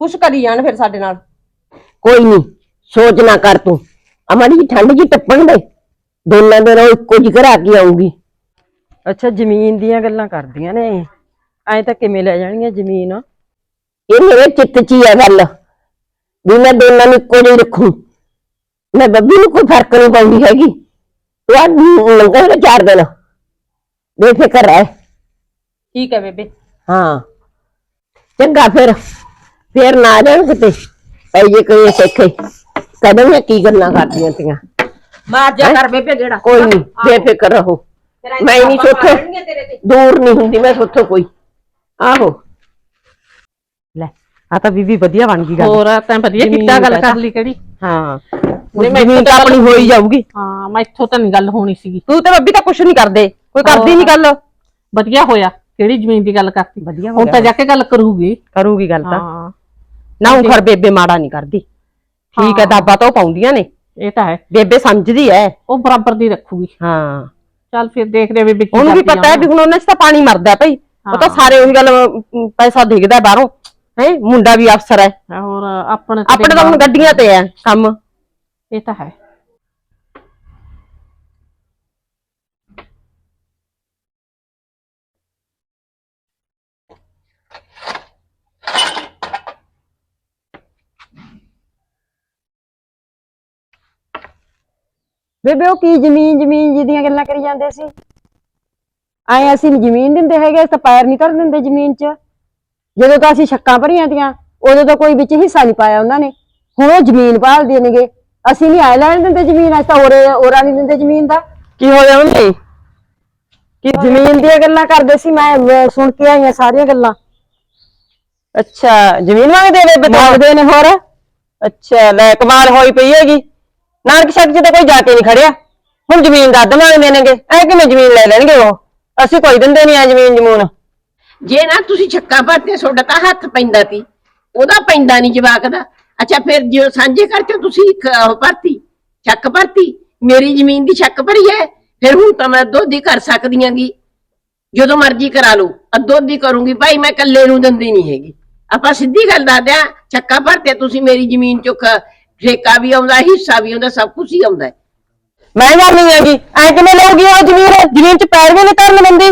ਕੁਛ ਕਰੀ ਜਾਣ ਫਿਰ ਸਾਡੇ ਨਾਲ। ਕੋਈ ਨਹੀਂ ਸੋਚ ਨਾ ਕਰ ਤੂੰ। ਅਮੜੀ ਜੀ ਠੰਡ ਜੀ ਟੱਪਣ ਦੇ। ਦੋਨਾਂ ਦੇ ਰੋ ਇੱਕੋ ਜਿਹੀ ਘਰ ਆ ਕੇ ਆਉਂਗੀ ਅੱਛਾ ਜ਼ਮੀਨ ਦੀਆਂ ਗੱਲਾਂ ਕਰਦੀਆਂ ਨੇ ਐਂ ਤਾਂ ਕਿਵੇਂ ਲੈ ਜਾਣਗੀਆਂ ਜ਼ਮੀਨ? ਇਹ ਮੇਰੇ ਚਿੱਤ 'ਚ ਹੀ ਆ ਗੱਲ ਵੀ ਮੈਂ ਦੋਨਾਂ ਨੂੰ ਇੱਕੋ ਜਿਹੀ ਰੱਖੂ। ਮੈਂ ਬੱਬੀ ਨੂੰ ਕੋਈ ਫ਼ਰਕ ਨਹੀਂ ਪਾਉਂਦੀ ਹੈਗੀ। ਤੂੰ ਆ ਲੰਗਾ ਨਾ ਚਾਰ ਦਿਨ। ਬੇਫਿਕਰ ਰਹਿ। ਠੀਕ ਹੈ ਬੇਬੇ। ਹਾਂ। ਚੰਗਾ ਫਿਰ। ਫਿਰ ਨਾ ਜਾਣ ਕਿਤੇ। ਪਈ ਜੇ ਕੋਈ ਸਿੱਖੇ। ਕਦੋਂ ਮੈਂ ਕੀ ਗੱਲਾਂ ਕਰਦੀਆਂ ਤੀਆਂ। ਮਾਰ ਜਾ ਕਰ ਬੇਬੇ ਜਿਹੜਾ ਕੋਈ ਨਹੀਂ ਬੇਫਿਕਰ ਰਹੋ। ਮੈਂ ਨਹੀਂ ਤੇਰੇ ਤੇ। ਦੂਰ ਨਹੀਂ ਹੁੰਦੀ ਮੈਂ ਸੋਚੋ ਕੋਈ। ਆਹੋ। ਲੈ ਆ ਤਾਂ ਬੀਬੀ ਵਧੀਆ ਬਣ ਗਈ ਗੱਲ। ਹੋਰ ਆ ਤਾਂ ਵਧੀਆ ਜ਼ਮੀਨ ਕਿੱਦਾਂ ਗੱਲ ਕਰ। ਲਈ ਕਿਹੜੀ? ਹਾਂ। ਨਹੀਂ, ਮੈਂ ਤਾਂ ਆਪਣੀ ਹੋ ਹੀ ਜਾਊਗੀ। ਹਾਂ ਮੈਥੋਂ ਤਾਂ ਨਹੀਂ ਗੱਲ ਹੋਣੀ ਸੀਗੀ। ਤੂੰ ਤੇ ਬੱਬੀ ਤਾਂ ਕੁਛ ਨਹੀਂ ਕਰਦੇ। ਕੋਈ ਕਰਦੀ ਨਹੀਂ ਗੱਲ। ਵਧੀਆ ਹੋਇਆ। ਕਿਹੜੀ ਜ਼ਮੀਨ ਦੀ ਗੱਲ ਕਰਤੀ? ਵਧੀਆ ਹੁਣ ਤਾਂ ਜਾ ਕੇ ਗੱਲ ਕਰੂਗੀ। ਕਰੂਗੀ ਗੱਲ ਤਾਂ। ਹਾਂ। ਨਾ ਉਹ ਖਰ ਬੇਬੇ ਮਾੜਾ ਨਹੀਂ ਕਰਦੀ। ਠੀਕ ਹੈ ਦਾਬਾ ਤਾਂ ਉਹ ਪਾਉਂਦੀਆਂ ਨੇ। ਇਹ ਤਾਂ ਹੈ। ਬੇਬੇ ਸਮਝਦੀ ਐ ਉਹ ਬਰਾਬਰ ਦੀ ਰੱਖੂਗੀ। ਹਾਂ। ਚੱਲ ਫਿਰ ਦੇਖਦੇ ਆ ਵੀ ਵਿੱਚ ਉਹਨੂੰ ਵੀ ਪਤਾ ਹੈ ਵੀ ਹੁਣ। ਉਹਨਾਂ 'ਚ ਤਾਂ ਪਾਣੀ ਮਰਦਾ ਭਈ। ਉਹ ਤਾਂ ਹਾਂ। ਸਾਰੇ ਉਹੀ ਗੱਲ ਅਮ, ਪੈਸਾ ਦਿਖਦਾ ਬਾਹਰੋਂ। ਹੈ ਮੁੰਡਾ ਵੀ ਅਫਸਰ ਹੈ। ਹੋਰ ਆਪਣੇ ਆਪਣੇ ਤਾਂ ਹੁਣ ਗੱਡੀਆਂ ਤੇ ਹੈ ਕੰਮ। ਇਹ ਤਾਂ ਹੈ। ਬੇਬੇ ਉਹ ਕੀ ਜ਼ਮੀਨ ਜ਼ਮੀਨ ਜਿਹਦੀਆਂ ਗੱਲਾਂ ਕਰੀ ਜਾਂਦੇ ਸੀ? ਆਏ ਅਸੀਂ ਨੀ ਜ਼ਮੀਨ ਦਿੰਦੇ ਹੈਗੇ ਅਸੀਂ ਤਾਂ ਪੈਰ ਨਹੀਂ ਧਰ ਦਿੰਦੇ ਜ਼ਮੀਨ 'ਚ। ਜਦੋਂ ਤਾਂ ਅਸੀਂ ਛੱਕਾਂ ਭਰੀਆਂ ਤੀਆਂ ਉਦੋਂ ਤਾਂ ਕੋਈ ਵਿੱਚ ਹਿੱਸਾ ਨਹੀਂ ਪਾਇਆ ਉਹਨਾਂ ਨੇ। ਹੁਣ ਉਹ ਜ਼ਮੀਨ ਭਾਲਦੇ ਨੇਗੇ। ਅਸੀਂ ਨਹੀਂ ਆਏ ਲੈਣ ਦਿੰਦੇ ਜ਼ਮੀਨ ਅਸੀਂ ਤਾਂ ਹੋਰੇ ਹੋਰਾਂ ਨਹੀਂ ਦਿੰਦੇ ਜ਼ਮੀਨ ਦਾ। ਕੀ ਹੋਇਆ ਉਹਨੇ ਕਿ ਜ਼ਮੀਨ ਦੀਆਂ ਗੱਲਾਂ ਕਰਦੇ ਸੀ ਮੈਂ ਮੈਂ ਸੁਣ ਕੇ ਆਈਆਂ ਸਾਰੀਆਂ ਗੱਲਾਂ। ਅੱਛਾ ਜ਼ਮੀਨ ਮੰਗਦੇ ਬੇਬੇ? ਮੰਗਦੇ ਨੇ ਹੋਰ। ਅੱਛਾ ਲੈ ਕਮਾਲ ਹੋਈ ਪਈ ਹੈਗੀ। ਨਾਨਕ ਸ਼ੱਕ ਚ ਤਾਂ ਕੋਈ ਜਾ ਕੇ ਨਹੀਂ ਖੜਿਆ। ਹੁਣ ਜ਼ਮੀਨ ਦਾ ਅੱਧ ਮੰਗਦੇ ਐ ਕਿਵੇਂ ਜ਼ਮੀਨ ਲੈ ਲੈਣਗੇ ਉਹ? ਅਸੀਂ ਕੋਈ ਦਿੰਦੇ ਨਹੀਂ ਆ ਜ਼ਮੀਨ ਜਮੂਨ। ਜੇ ਨਾ ਤੁਸੀਂ ਛੱਕਾ ਭਰਤੇ ਤੁਹਾਡਾ ਤਾਂ ਹੱਥ ਪੈਂਦਾ ਤੀ ਉਹਦਾ ਪੈਂਦਾ ਨਹੀਂ ਜਵਾਕ ਦਾ। ਅੱਛਾ, ਫਿਰ ਜੋ ਸਾਂਝੇ ਕਰਕੇ ਤੁਸੀਂ ਇੱਕ ਉਹ ਭਰਤੀ, ਛੱਕ ਭਰਤੀ, ਮੇਰੀ ਜ਼ਮੀਨ ਦੀ ਛੱਕ ਭਰੀ ਹੈ, ਫਿਰ ਹੁਣ ਤਾਂ ਮੈਂ ਦੋਧੀ ਕਰ ਸਕਦੀ ਆਂਗੀ ਜਦੋਂ ਮਰਜ਼ੀ ਕਰਾ ਲਓ ਅੱਧੋਧੀ ਕਰੂੰਗੀ, ਭਾਈ ਮੈਂ ਇਕੱਲੇ ਨੂੰ ਦਿੰਦੀ ਨਹੀਂ ਹੈਗੀ। ਆਪਾਂ ਸਿੱਧੀ ਗੱਲ ਦੱਸਦੇ ਆ ਛੱਕਾ ਭਰਤੇ, ਤੁਸੀਂ ਮੇਰੀ ਜ਼ਮੀਨ ਚੁੱਕ ਠੇਕਾ ਵੀ ਆਉਂਦਾ ਹਿੱਸਾ ਵੀ ਆਉਂਦਾ ਸਭ ਕੁਝ ਹੀ ਆਉਂਦਾ ਹੈ। ਮੈਂ ਜਾਣੀ ਹੈਗੀ ਐ ਕਿਵੇਂ ਲਊਗੀ ਉਹ ਜ਼ਮੀਨ? ਜ਼ਮੀਨ ਚ ਪੈਰ ਵੀ ਨਹੀਂ ਕਰਨ ਦਿੰਦੀ।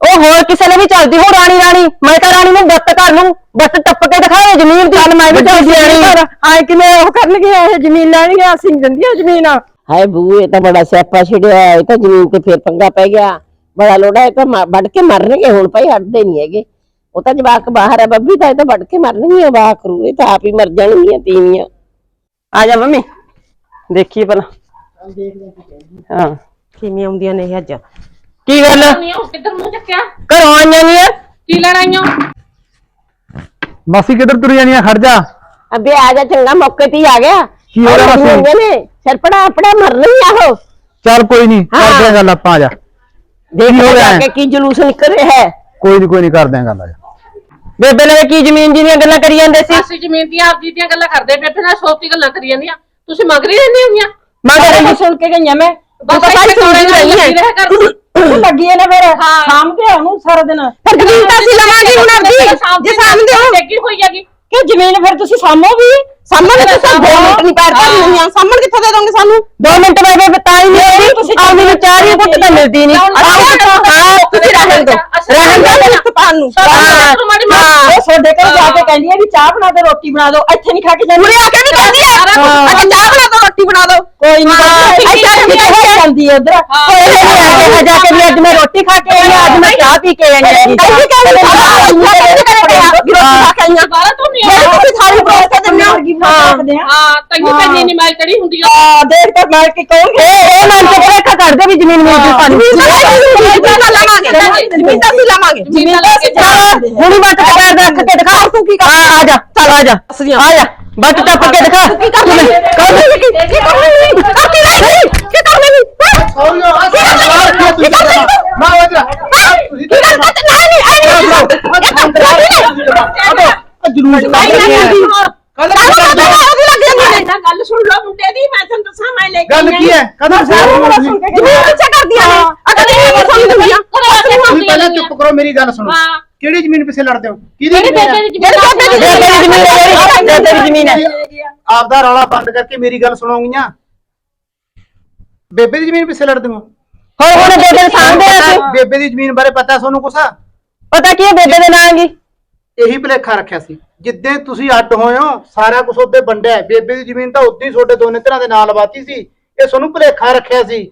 ਉਹ ਹੋਰ ਕਿਸੇ ਨੇ ਵੀ ਚੱਲਦੀ ਹੋ ਰਾਣੀ ਰਾਣੀ। ਮੈਂ ਤਾਂ ਰਾਣੀ ਨੂੰ ਬੱਤ ਕਰ ਲੂੰ ਬੱਤ ਟੱਪ ਕੇ ਦਿਖਾਵੇ ਜ਼ਮੀਨ ਦੀ। ਚੱਲ ਮੈਂ ਵੀ ਚੱਲਦੀ ਰਾਣੀ ਐ ਕਿਵੇਂ ਉਹ ਕਰਨਗੇ ਇਹ ਜ਼ਮੀਨ ਲੈਣਗੇ ਅਸੀਂ ਨੀ ਦਿੰਦੀਆਂ ਜ਼ਮੀਨ। ਹਾਏ ਬੂ ਇਹ ਤਾਂ ਬੜਾ ਸਿਆਪਾ ਛਿੜਿਆ ਇਹ ਤਾਂ ਜ਼ਮੀਨ ਤੇ ਫੇਰ ਪੰਗਾ ਪੈ ਗਿਆ। ਬੜਾ ਲੋੜਾ ਇਹ ਤਾਂ ਮ- ਵੱਢ ਕੇ ਮਰਨਗੇ। ਹੁਣ ਭਾਈ ਹਟਦੇ ਨਹੀਂ ਹੈਗੇ। ਉਹ ਤਾਂ ਜਵਾਕ ਬਾਹਰ ਹੈ ਬੱਬੀ ਤਾਂ ਇਹ ਤਾਂ ਵੱਢ ਕੇ ਮਰਨਗੀਆਂ ਬਾਹ ਕਰੂ ਇਹ ਤਾਂ ਆਪ ਹੀ ਮਰ ਜਾਣਗੀਆਂ ਤੀਵੀਆਂ। ਆ ਜਾ ਮੰਮੀ ਦੇਖੀ ਭਲਾ ਹਾਂ। ਕਿਵੇਂ ਆਉਂਦੀਆਂ ਨੇ ਇਹ ਅੱਜ? ਕੀ ਗੱਲ? ਨਹੀਂ ਉਹ ਕਿੱਧਰ ਮੂੰਹ ਚੱਕਿਆ? ਘਰੋਂ ਆਈਆਂ ਨਹੀਂ ਕੀ ਲੈਣ ਆਈਓ ਮਾਸੀ ਕਿੱਧਰ ਤੁਰ ਜਾਨੀ ਆ ਖੜ ਜਾ। ਅਬੇ ਆ ਜਾ ਚੰਗਾ ਮੌਕੇ ਤੇ ਹੀ ਆ ਗਿਆ। ਕੀ ਹੋ ਰਿਹਾ ਆਹ ਮਾਸੀ? ਨੇ ਸਰਪੜਾ ਆਪੜਾ ਮਰ ਰਹੀ ਆ ਉਹ। ਚੱਲ ਕੋਈ ਨਹੀਂ। ਕਰਦੇ ਗੱਲ ਆਪਾਂ ਆ ਜਾ। ਦੇਖ ਕੀ ਹੋ ਲੈ ਰਿਹਾ ਜਾ ਹੈ? ਕੇ ਕੀ ਜਲੂਸ ਨਿਕਲ ਰਿਹਾ ਹੈ। ਕੋਈ ਨਹੀਂ ਕੋਈ ਨਹੀਂ ਕਰਦੇ ਆਂ ਗੱਲ ਆ ਜਾ। ਬੇਬੇ ਨੇ ਕੀ ਜ਼ਮੀਨ ਜੀ ਦੀਆਂ ਗੱਲਾਂ ਕਰੀ ਜਾਂਦੇ ਸੀ? ਅਸੀਂ ਜ਼ਮੀਨ ਦੀਆਂ ਆਪਦੀ ਦੀਆਂ ਗੱਲਾਂ ਕਰਦੇ ਬੇਬੇ ਨਾਲ ਸੋਚੀ ਗੱਲਾਂ ਕਰੀ ਜਾਂਦੀਆਂ। ਤੁਸੀਂ ਮਗਰ ਹੀ ਰਹਿੰਦੀ ਹੁੰਦੀਆਂ ਮੈਂ ਤਾਂ ਰਹੀ ਸੁਣ ਕੇ ਗਈਆਂ ਮੈਂ। ਬਸ ਸਾਰੀ ਸੁਣ ਰਹੀ ਲੱਗੀ ਹੈ। ਰਹਿ ਕਰ। ਲੱਗੀ ਹੈ ਨਾ ਫਿਰ ਸ਼ਾਮ ਕੇ ਉਹਨੂੰ ਸਾਰਾ ਦਿਨ। ਫਿਰ ਜ਼ਮੀਨ ਤਾਂ ਅਸੀਂ ਲਵਾਂਗੇ ਹੁਣ ਆਪਦੀ। ਜੇ ਸਾਹਮਣੇ ਹੋ ਲੱਗੀ ਹੋਈ ਹੈਗੀ। ਕਿ ਜ਼ਮੀਨ ਫਿਰ ਤੁਸੀਂ ਸਾਮੋ ਵੀ ਸਾਹਮਣੇ ਤੁਸੀਂ 2 ਮਿੰਟ ਨਹੀਂ ਪੈਰ ਧਰ ਨਹੀਂ ਸਾਹਮਣੇ ਕਿੱਥੋਂ ਦੇ ਦੋਗੇ ਸਾਨੂੰ? 2 ਮਿੰਟ ਬੈ ਗਏ ਤਾਂ ਹੀ ਨਹੀਂ ਆਉਂਦੀ ਆਉਂਦੀ ਨੂੰ ਚਾਰ ਹੀ ਘੁੱਟ ਤਾਂ ਮਿਲਦੀ ਨਹੀਂ। ਹਾਂ ਤੁਸੀਂ ਰਹਿਣ ਦੋ ਰਹਿਣ ਦੋ ਰਿਸ਼ਤਪਾਨ ਨੂੰ ਉਹ ਤੁਹਾਡੇ ਘਰ ਜਾ ਕੇ ਕਹਿੰਦੀ ਹੈ ਵੀ ਚਾਹ ਬਣਾ ਦਿਓ ਰੋਟੀ ਬਣਾ ਦਿਓ ਇੱਥੇ ਨਹੀਂ ਖਾ ਕੇ ਜਾਂਦੀ। ਆ ਕੇ ਵੀ ਕਹਿੰਦੀ ਹੈ। ਅੱਛਾ ਚਾਹ ਬਣਾ ਦਿਓ ਰੋਟੀ ਬਣਾ ਦਿਓ ਕੋਈ ਨਹੀਂ ਇੱਥੇ ਵੀ ਕਹਿ ਜਾਂਦੀ ਹੈ ਉਧਰ। ਕੋਈ ਨਹੀਂ ਆ ਕੇ ਜਾ ਕੇ ਵੀ ਅੱਜ ਮੈਂ ਰੋਟੀ ਖਾ ਕੇ ਆਈ ਹਾਂ ਅੱਜ ਮੈਂ ਚਾਹ ਪੀ ਕੇ ਆਈ ਹਾਂ। ਕਹਿੰਦੀ ਕਹਿੰਦੀ ਰੋਟੀ ਖਾ ਕੇ ਆਈ ਹਾਂ। ਬਾਰਾ ਤੂੰ ਨਹੀਂ ਮੈਂ ਤੁਸੀਂ ਸਾਰੀ ਬਰੋਸ ਤੇ ਦਿੰਦੇ ਹੋ ਸਕਦੇ ਆ। ਹਾਂ ਤੈਨੂੰ ਤਾਂ ਨਹੀਂ ਮਾਈ ਚੜੀ ਹੁੰਦੀ ਆ। ਆ ਦੇਖ ਤਾਂ ਮੈਂ ਕੀ ਕਹੂੰਗੀ ਇਹ ਮਨ ਚ ਭੁਲੇਖਾ ਕਰਦੇ ਵੀ ਜ਼ਮੀਨ ਮਿਲ ਜੂ ਸਾਨੂੰ ਜ਼ਮੀਨ ਤਾਂ ਲਵਾਂਗੇ। ਜ਼ਮੀਨ ਤਾਂ ਅਸੀਂ ਲਵਾਂਗੇ। ਜ਼ਮੀਨ ਤਾਂ ਅਸੀਂ ਚਾਹਾਂਗੇ ਹੁਣੀ ਬੱਟ ਤੇ ਪੈਰ ਰੱਖ ਕੇ ਦਿਖਾ। ਤੂੰ ਕੀ ਕਰ ਆ ਜਾ ਚੱਲ ਆ ਜਾ। ਆ ਜਾ ਬੱਟ ਟੱਪ ਕੇ ਦਿਖਾ। ਕੀ ਕਰ ਲੈ ਕੀ ਕਰ ਲੈ ਕੀ ਕਰ ਲੈ ਕੀ ਕਰ ਲੈ ਇਹ ਕਰ ਦੇ ਮੈਂ ਉਹ ਇਧਰ ਤੁਸੀਂ ਕੀ ਕਰਦਾ ਤੇ? ਨਹੀਂ ਨਹੀਂ ਐ ਨਹੀਂ ਜਲੂਸ ਨਹੀਂ ਨਹੀਂ ਕੱਲ ਉਹਦੀ ਲੱਗ ਜਾਂਦੀ ਨੇ ਨਾ ਗੱਲ ਸੁਣ ਲਓ ਮੁੰਡੇ ਦੀ ਮੈਂ ਤੁਹਾਨੂੰ ਦੱਸਾਂ ਮੈਂ ਲੈ ਕੇ ਗੱਲ ਆਈ ਕੀ ਹੈ? ਕਦੋਂ ਸਾਰੀ ਜ਼ਮੀਨ ਪਿੱਛੇ ਕਰਦੀਆਂ ਨੇ ਅਗਰ ਇਹ ਨਹੀਂ ਸੁਣਦੀਆਂ ਤੁਸੀਂ ਪਹਿਲਾਂ ਚੁੱਪ ਕਰੋ ਮੇਰੀ ਗੱਲ ਸੁਣੋ। ਹਾਂ। ਕਿਹੜੀ ਜ਼ਮੀਨ ਪਿੱਛੇ ਲੜਦੇ ਹੋ? ਕਿਹਦੀ ਜ਼ਮੀਨ ਜ਼ਮੀਨ ਹੈ। ਆਪਦਾ ਰੌਲਾ ਬੰਦ ਕਰਕੇ ਮੇਰੀ ਗੱਲ ਸੁਣੋਗੀਆਂ ਬੇਬੇ ਦੀ ਜ਼ਮੀਨ ਪਿੱਛੇ ਲੜਦੇ ਹੋ? ਹੁਣ ਹੁਣ ਬੇਬੇ ਸਾਹਮਣੇ ਅਸੀਂ ਬੇਬੇ ਦੀ ਜ਼ਮੀਨ ਬਾਰੇ ਪਤਾ ਤੁਹਾਨੂੰ ਕੁਛ? ਪਤਾ ਕੀ ਹੈ? ਬੇਬੇ ਦੇ ਨਾਂ ਹੈਗੀ ਇਹੀ ਭੁਲੇਖਾ ਰੱਖਿਆ ਸੀ। ਜਿੱਦਾਂ ਤੁਸੀਂ ਅੱਡ ਹੋਏ ਹੋ ਸਾਰਾ ਕੁਝ ਉਹਦੇ ਵੰਡਿਆ ਹੈ। ਬੇਬੇ ਦੀ ਜ਼ਮੀਨ ਤਾਂ ਉਦੋਂ ਤੁਹਾਡੇ ਦੋਨੇ ਤਰ੍ਹਾਂ ਦੇ ਨਾਲ ਲਵਾਤੀ ਸੀ ਇਹ ਤੁਹਾਨੂੰ ਭੁਲੇਖਾ ਰੱਖਿਆ ਸੀ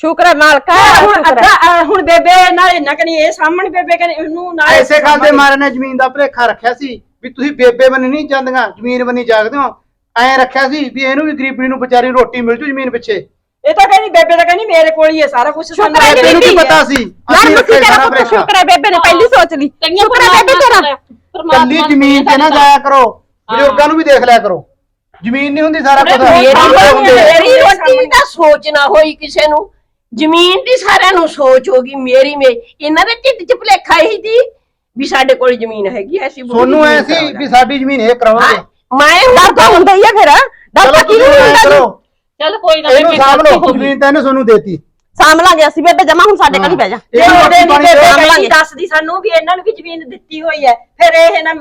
ਸ਼ੁਕਰ ਹੈ ਮਾਲਕਾ ਹੁਣ ਸ਼ੁਕਰ ਹੈ। ਅੱਧਾ ਅਹ ਹੁਣ ਬੇਬੇ ਨਾਲ ਨਾ ਕਨੀ ਇਹ ਸਾਹਮਣੇ ਬੇਬੇ ਕਨੀ ਉਹਨੂੰ ਨਾਲ ਐਸੇ ਗੱਲ ਦੇ ਮਾਰੇ ਨੇ ਜ਼ਮੀਨ ਦਾ ਭੁਲੇਖਾ ਰੱਖਿਆ ਸੀ ਵੀ ਤੁਸੀਂ ਬੇਬੇ ਬੰਨੀ ਨਹੀਂ ਜਾਂਦੀਆਂ ਜ਼ਮੀਨ ਬੰਨੀ ਜਾਗਦੇ ਹੋ ਐਂ ਰੱਖਿਆ ਸੀ ਵੀ ਇਹਨੂੰ ਵੀ ਗਰੀਬਣੀ ਨੂੰ ਵਿਚਾਰੀ ਨੂੰ ਰੋਟੀ ਮਿਲ ਜੂ ਜ਼ਮੀਨ ਪਿੱਛੇ ਇਹ ਤਾਂ ਕਹਿੰਦੀ ਬੇਬੇ ਤਾਂ ਕਹਿੰਦੀ ਮੇਰੇ ਕੋਲ ਹੀ ਹੈ ਸਾਰਾ ਕੁਝ ਸ਼ੁਕਰ ਹੈ ਬੇਬੇ ਨੂੰ ਕੀ ਬੀਬੀ। ਪਤਾ ਸੀ? ਯਾਰ ਅਸੀਂ ਮੁੱਕੀ ਤੇਰਾ ਸਾਰਾ ਪੁੱਤ ਸ਼ੁਕਰ ਹੈ ਬੇਬੇ ਨੇ ਪਹਿਲੀ ਸੋਚ ਲਈ। ਕਈਆਂ ਸ਼ੁਕਰ ਹੈ ਬੇਬੇ ਤੇਰਾ। ਕੱਲੀ ਜ਼ਮੀਨ ਤੇ ਨਾ ਜਾਇਆ ਕਰੋ। ਬਜ਼ੁਰਗਾਂ ਨੂੰ ਵੀ ਦੇਖ ਲਿਆ ਕਰੋ। ਜ਼ਮੀਨ ਨਹੀਂ ਹੁੰਦੀ ਸਾਰਾ ਕੁਝ ਮੇਰੀ ਰੋਟੀ ਦਾ ਸੋਚ ਨਾ ਹੋਈ ਕਿਸੇ ਨੂੰ। ਜ਼ਮੀਨ ਦੀ ਸਾਰਿਆਂ ਨੂੰ ਸੋਚ ਹੋਗੀ ਮੇਰੀ ਮੇ ਇਹਨਾਂ ਦੇ ਢਿੱਡ 'ਚ ਭੁਲੇਖਾ ਇਹੀ ਸੀ ਵੀ ਸਾਡੇ ਕੋਲ ਜ਼ਮੀਨ ਹੈਗੀ ਐ, ਅਸੀਂ ਬੁਰੀ ਸੋਨੂੰ ਐ ਸੀ। ਵੀ ਸਾਡੀ ਜ਼ਮੀਨ ਇਹ ਕਰਾਉਣਗੇ ਹਾਂ, ਮੈਂ ਡਰ ਤਾਂ ਹੁੰਦਾ ਹੀ ਹੈ ਫਿਰ। ਡਰ ਚਲੋ ਤਾਂ ਕੀ ਤੁਸੀਂ ਨਹੀਂ ਐਂ ਹੁੰਦਾ ਚੱਲ ਕੋਈ ਨਾ ਇਹਨੂੰ ਗਈ। ਜ਼ਮੀਨ ਤਾਂ ਇਹਨੇ ਤੁਹਾਨੂੰ ਦੇਤੀ। ਸਾਂਭ ਲਾਂਗੇ ਅਸੀਂ ਬੇਬੇ ਜਮਾ ਹੁਣ ਸਾਡੇ ਕੋਲ ਹੀ ਬਹਿ ਜਾ। ਇਹ ਜੇ ਉਹਦੇ ਨਹੀਂ ਬੇਬੇ। ਕਹਿੰਦੀ ਦੱਸਦੀ ਸਾਨੂੰ ਵੀ ਇਹਨਾਂ ਨੂੰ ਵੀ ਜ਼ਮੀਨ ਦਿੱਤੀ ਹੋਈ ਹੈ। ਫਿਰ ਇਹ ਨਾ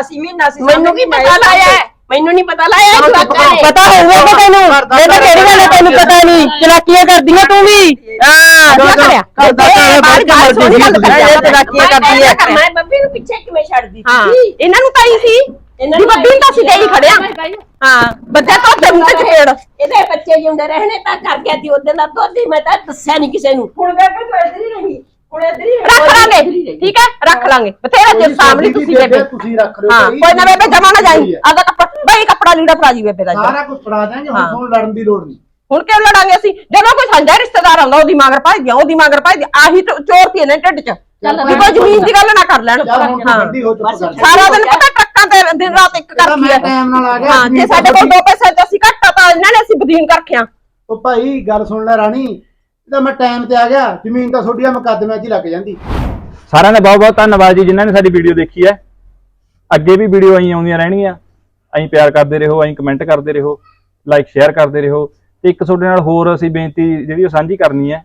ਅਸੀਂ ਮਹੀਨਾ ਸੀ ਮੈਨੂੰ ਕੀ ਪਤਾ ਲਾਇਆ ਹੈ? ਮੈਨੂੰ ਨਹੀਂ ਪਤਾ ਲਾਇਆ ਇਹ ਪਤਾ ਹੋਊਗਾ ਕਿ ਤੈਨੂੰ। ਬੇਬੇ ਕਿਹੜੀ ਗੱਲ ਹੈ ਤੈਨੂੰ ਪਤਾ ਨਹੀਂ? ਚਲਾਕੀਆਂ ਕਰਦੀਆਂ ਤੂੰ ਵੀ? ਹਾਂ ਕੀ ਕਰਿਆ ਘਰ ਦਾ ਘਰ ਬਾਹਰ ਗੱਲ ਸੋਹਣੀ ਗੱਲ ਕਰਿਆ ਚਲਾਕੀਆਂ ਕਰਦੀ ਹੈ ਮੈਂ- ਬੱਬੀ ਨੂੰ ਪਿੱਛੇ ਕਿਵੇਂ ਛੱਡਦੀ? ਸੀ ਇਹਨਾਂ ਨੂੰ ਤਾਂ ਹੀ ਸੀ। ਇਹਨਾਂ ਨੂੰ ਬੱਬੀ ਨੂੰ ਤਾਂ ਅਸੀਂ ਦੇਈ ਖੜਿਆ। ਹਾਂ ਬੱਚਾ ਤਾਂ ਦਮ ਤੇ ਚਪੇੜ ਇਹਦੇ ਬੱਚੇ ਜਿਉਂਦੇ ਰਹਿਣੇ ਤਾਂ ਕਰ ਗਿਆ ਸੀ ਉਹਦੇ ਨਾਲ ਦੋਦੀ ਮੈਂ ਤਾਂ ਦੱਸਿਆ ਨਹੀਂ ਕਿਸੇ ਨੂੰ। ਹੁਣ ਬੇਬੇ ਤੂੰ ਇੱਧਰ ਹੀ ਰਹੀ ਹੁਣ ਇੱਧਰ ਹੀ ਰੱਖ ਲਾਂਗੇ ਠੀਕ ਹੈ? ਰੱਖ ਲਾਂਗੇ। ਬਥੇਰਾ ਸਾਂਭ ਲਈ ਤੁਸੀਂ ਬੇਬੇ। ਤੁਸੀਂ ਰੱਖ ਲਿਓ ਹਾਂ ਕੋਈ ਨਾ ਬੇਬੇ ਜਮਾ ਨਾ ਜਾਈ। ਆਦਾ ਕੱਪੜਾ ਬਈ ਕੱਪੜਾ ਲੀੜਾ ਫੜਾ ਜੀ ਬੇਬੇ ਦਾ ਜੀ। ਸਾਰਾ ਕੁਝ ਫੜਾ ਦਾਂਗੇ ਹੁਣ। ਤੁਹਾਨੂੰ ਲੜਨ ਦੀ ਲੋੜ ਨਹੀਂ ਹੁਣ ਕਿਉਂ ਲੜਾਂਗੇ ਅਸੀਂ? ਜਦੋਂ ਕੋਈ ਸਾਂਝਾ ਰਿਸ਼ਤੇਦਾਰ ਆਉਂਦਾ ਉਹਦੀ ਮਗਰ ਭਜਦੀ ਉਹਦੀ ਮਗਰ ਭਜਦੀ ਆਹੀ ਚੋਰ ਨੇ ਢਿੱਡ 'ਚ। ਕੋਈ ਜ਼ਮੀਨ ਦੀ ਗੱਲ ਨਾ ਕਰ ਲੈਣ। ਸਾਰਾ ਦਿਨ ਪਤਾ ਟਰੱਕਾਂ ਤੇ ਦਿਨ ਰਾਤ ਇੱਕ ਤਾਂ ਕਰਦੀ ਮੈਂ ਹੈ ਟਾਈਮ ਨਾਲ ਆ ਗਿਆ ਹਾਂ ਜੇ ਸਾਡੇ ਕੋਲ ਦੋ ਪੈਸੇ ਤੇ ਅਸੀਂ ਘੱਟ ਆ ਤਾਂ ਇਹਨਾਂ ਨੇ ਅਸੀਂ ਬਦੀਨ ਕਰ ਰੱਖਿਆ ਉਹ ਭਾਈ ਗੱਲ ਸੁਣ ਲੈ ਰਾਣੀ ਇਹਦਾ ਮੈਂ ਟਾਈਮ ਤੇ ਆ ਗਿਆ ਜ਼ਮੀਨ ਤਾਂ ਤੁਹਾਡੀਆਂ ਮੁਕੱਦਮਿਆਂ 'ਚ ਹੀ ਲੱਗ ਜਾਂਦੀ। ਸਾਰਿਆਂ ਦਾ ਬਹੁਤ ਬਹੁਤ ਧੰਨਵਾਦ ਜੀ ਜਿਨ੍ਹਾਂ ਨੇ ਸਾਡੀ ਵੀਡੀਓ ਦੇਖੀ ਹੈ। ਅੱਗੇ ਵੀ ਵੀਡੀਓ ਆਈ ਆਉਂਦੀਆਂ ਰਹਿਣਗੀਆਂ। ਐਂ ਪਿਆਰ ਕਰਦੇ ਰਹੋ ਐਂ ਕਮੈਂਟ ਕਰਦੇ ਰਹੋ ਲਾਈਕ ਸ਼ੇਅਰ ਕਰਦੇ ਰਹੋ। ਤੇ ਇੱਕ ਤੁਹਾਡੇ ਨਾਲ ਹੋਰ ਅਸੀਂ ਬੇਨਤੀ ਜਿਹੜੀ ਉਹ ਸਾਂਝੀ ਕਰਨੀ ਹੈ।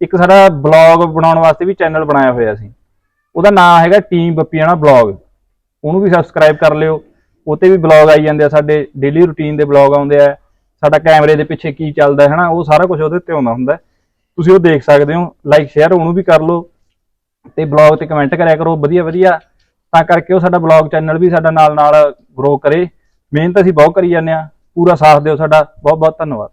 ਇੱਕ ਸਾਡਾ ਬਲੌਗ ਬਣਾਉਣ ਵਾਸਤੇ ਵੀ ਚੈਨਲ ਬਣਾਇਆ ਹੋਇਆ ਸੀ। ਉਹਦਾ ਨਾਮ ਹੈਗਾ ਟੀਮ ਬੱਪੀਆਣਾ ਬਲੌਗ ਉਹਨੂੰ ਵੀ ਸਬਸਕ੍ਰਾਈਬ ਕਰ ਲਿਓ। ਉੱਤੇ ਵੀ ਬਲੌਗ ਆਈ ਜਾਂਦੇ ਆ, ਸਾਡੇ ਡੇਲੀ ਰੁਟੀਨ ਦੇ ਬਲੌਗ ਆਉਂਦੇ ਆ। ਸਾਡਾ ਕੈਮਰੇ ਦੇ ਪਿੱਛੇ ਕੀ ਚੱਲਦਾ ਹੈ ਨਾ, ਉਹ ਸਾਰਾ ਕੁਝ ਉਹਦੇ 'ਤੇ ਆਉਂਦਾ ਹੁੰਦਾ ਤੁਸੀਂ ਉਹ ਦੇਖ ਸਕਦੇ ਹੋ ਲਾਈਕ ਸ਼ੇਅਰ ਉਹਨੂੰ ਵੀ ਕਰ ਲਓ ਤੇ ਬਲੌਗ ਤੇ ਕਮੈਂਟ ਕਰਿਆ ਕਰੋ, ਵਧੀਆ ਵਧੀਆ। ਤਾਂ ਕਰਕੇ ਉਹ ਸਾਡਾ ਬਲੌਗ ਚੈਨਲ ਵੀ ਸਾਡਾ ਨਾਲ ਨਾਲ ਗਰੋ ਕਰੇ। ਮਿਹਨਤ ਅਸੀਂ ਬਹੁਤ ਕਰੀ ਜਾਂਦੇ ਆ ਪੂਰਾ ਸਾਥ ਦਿਓ ਸਾਡਾ। ਬਹੁਤ ਬਹੁਤ ਧੰਨਵਾਦ।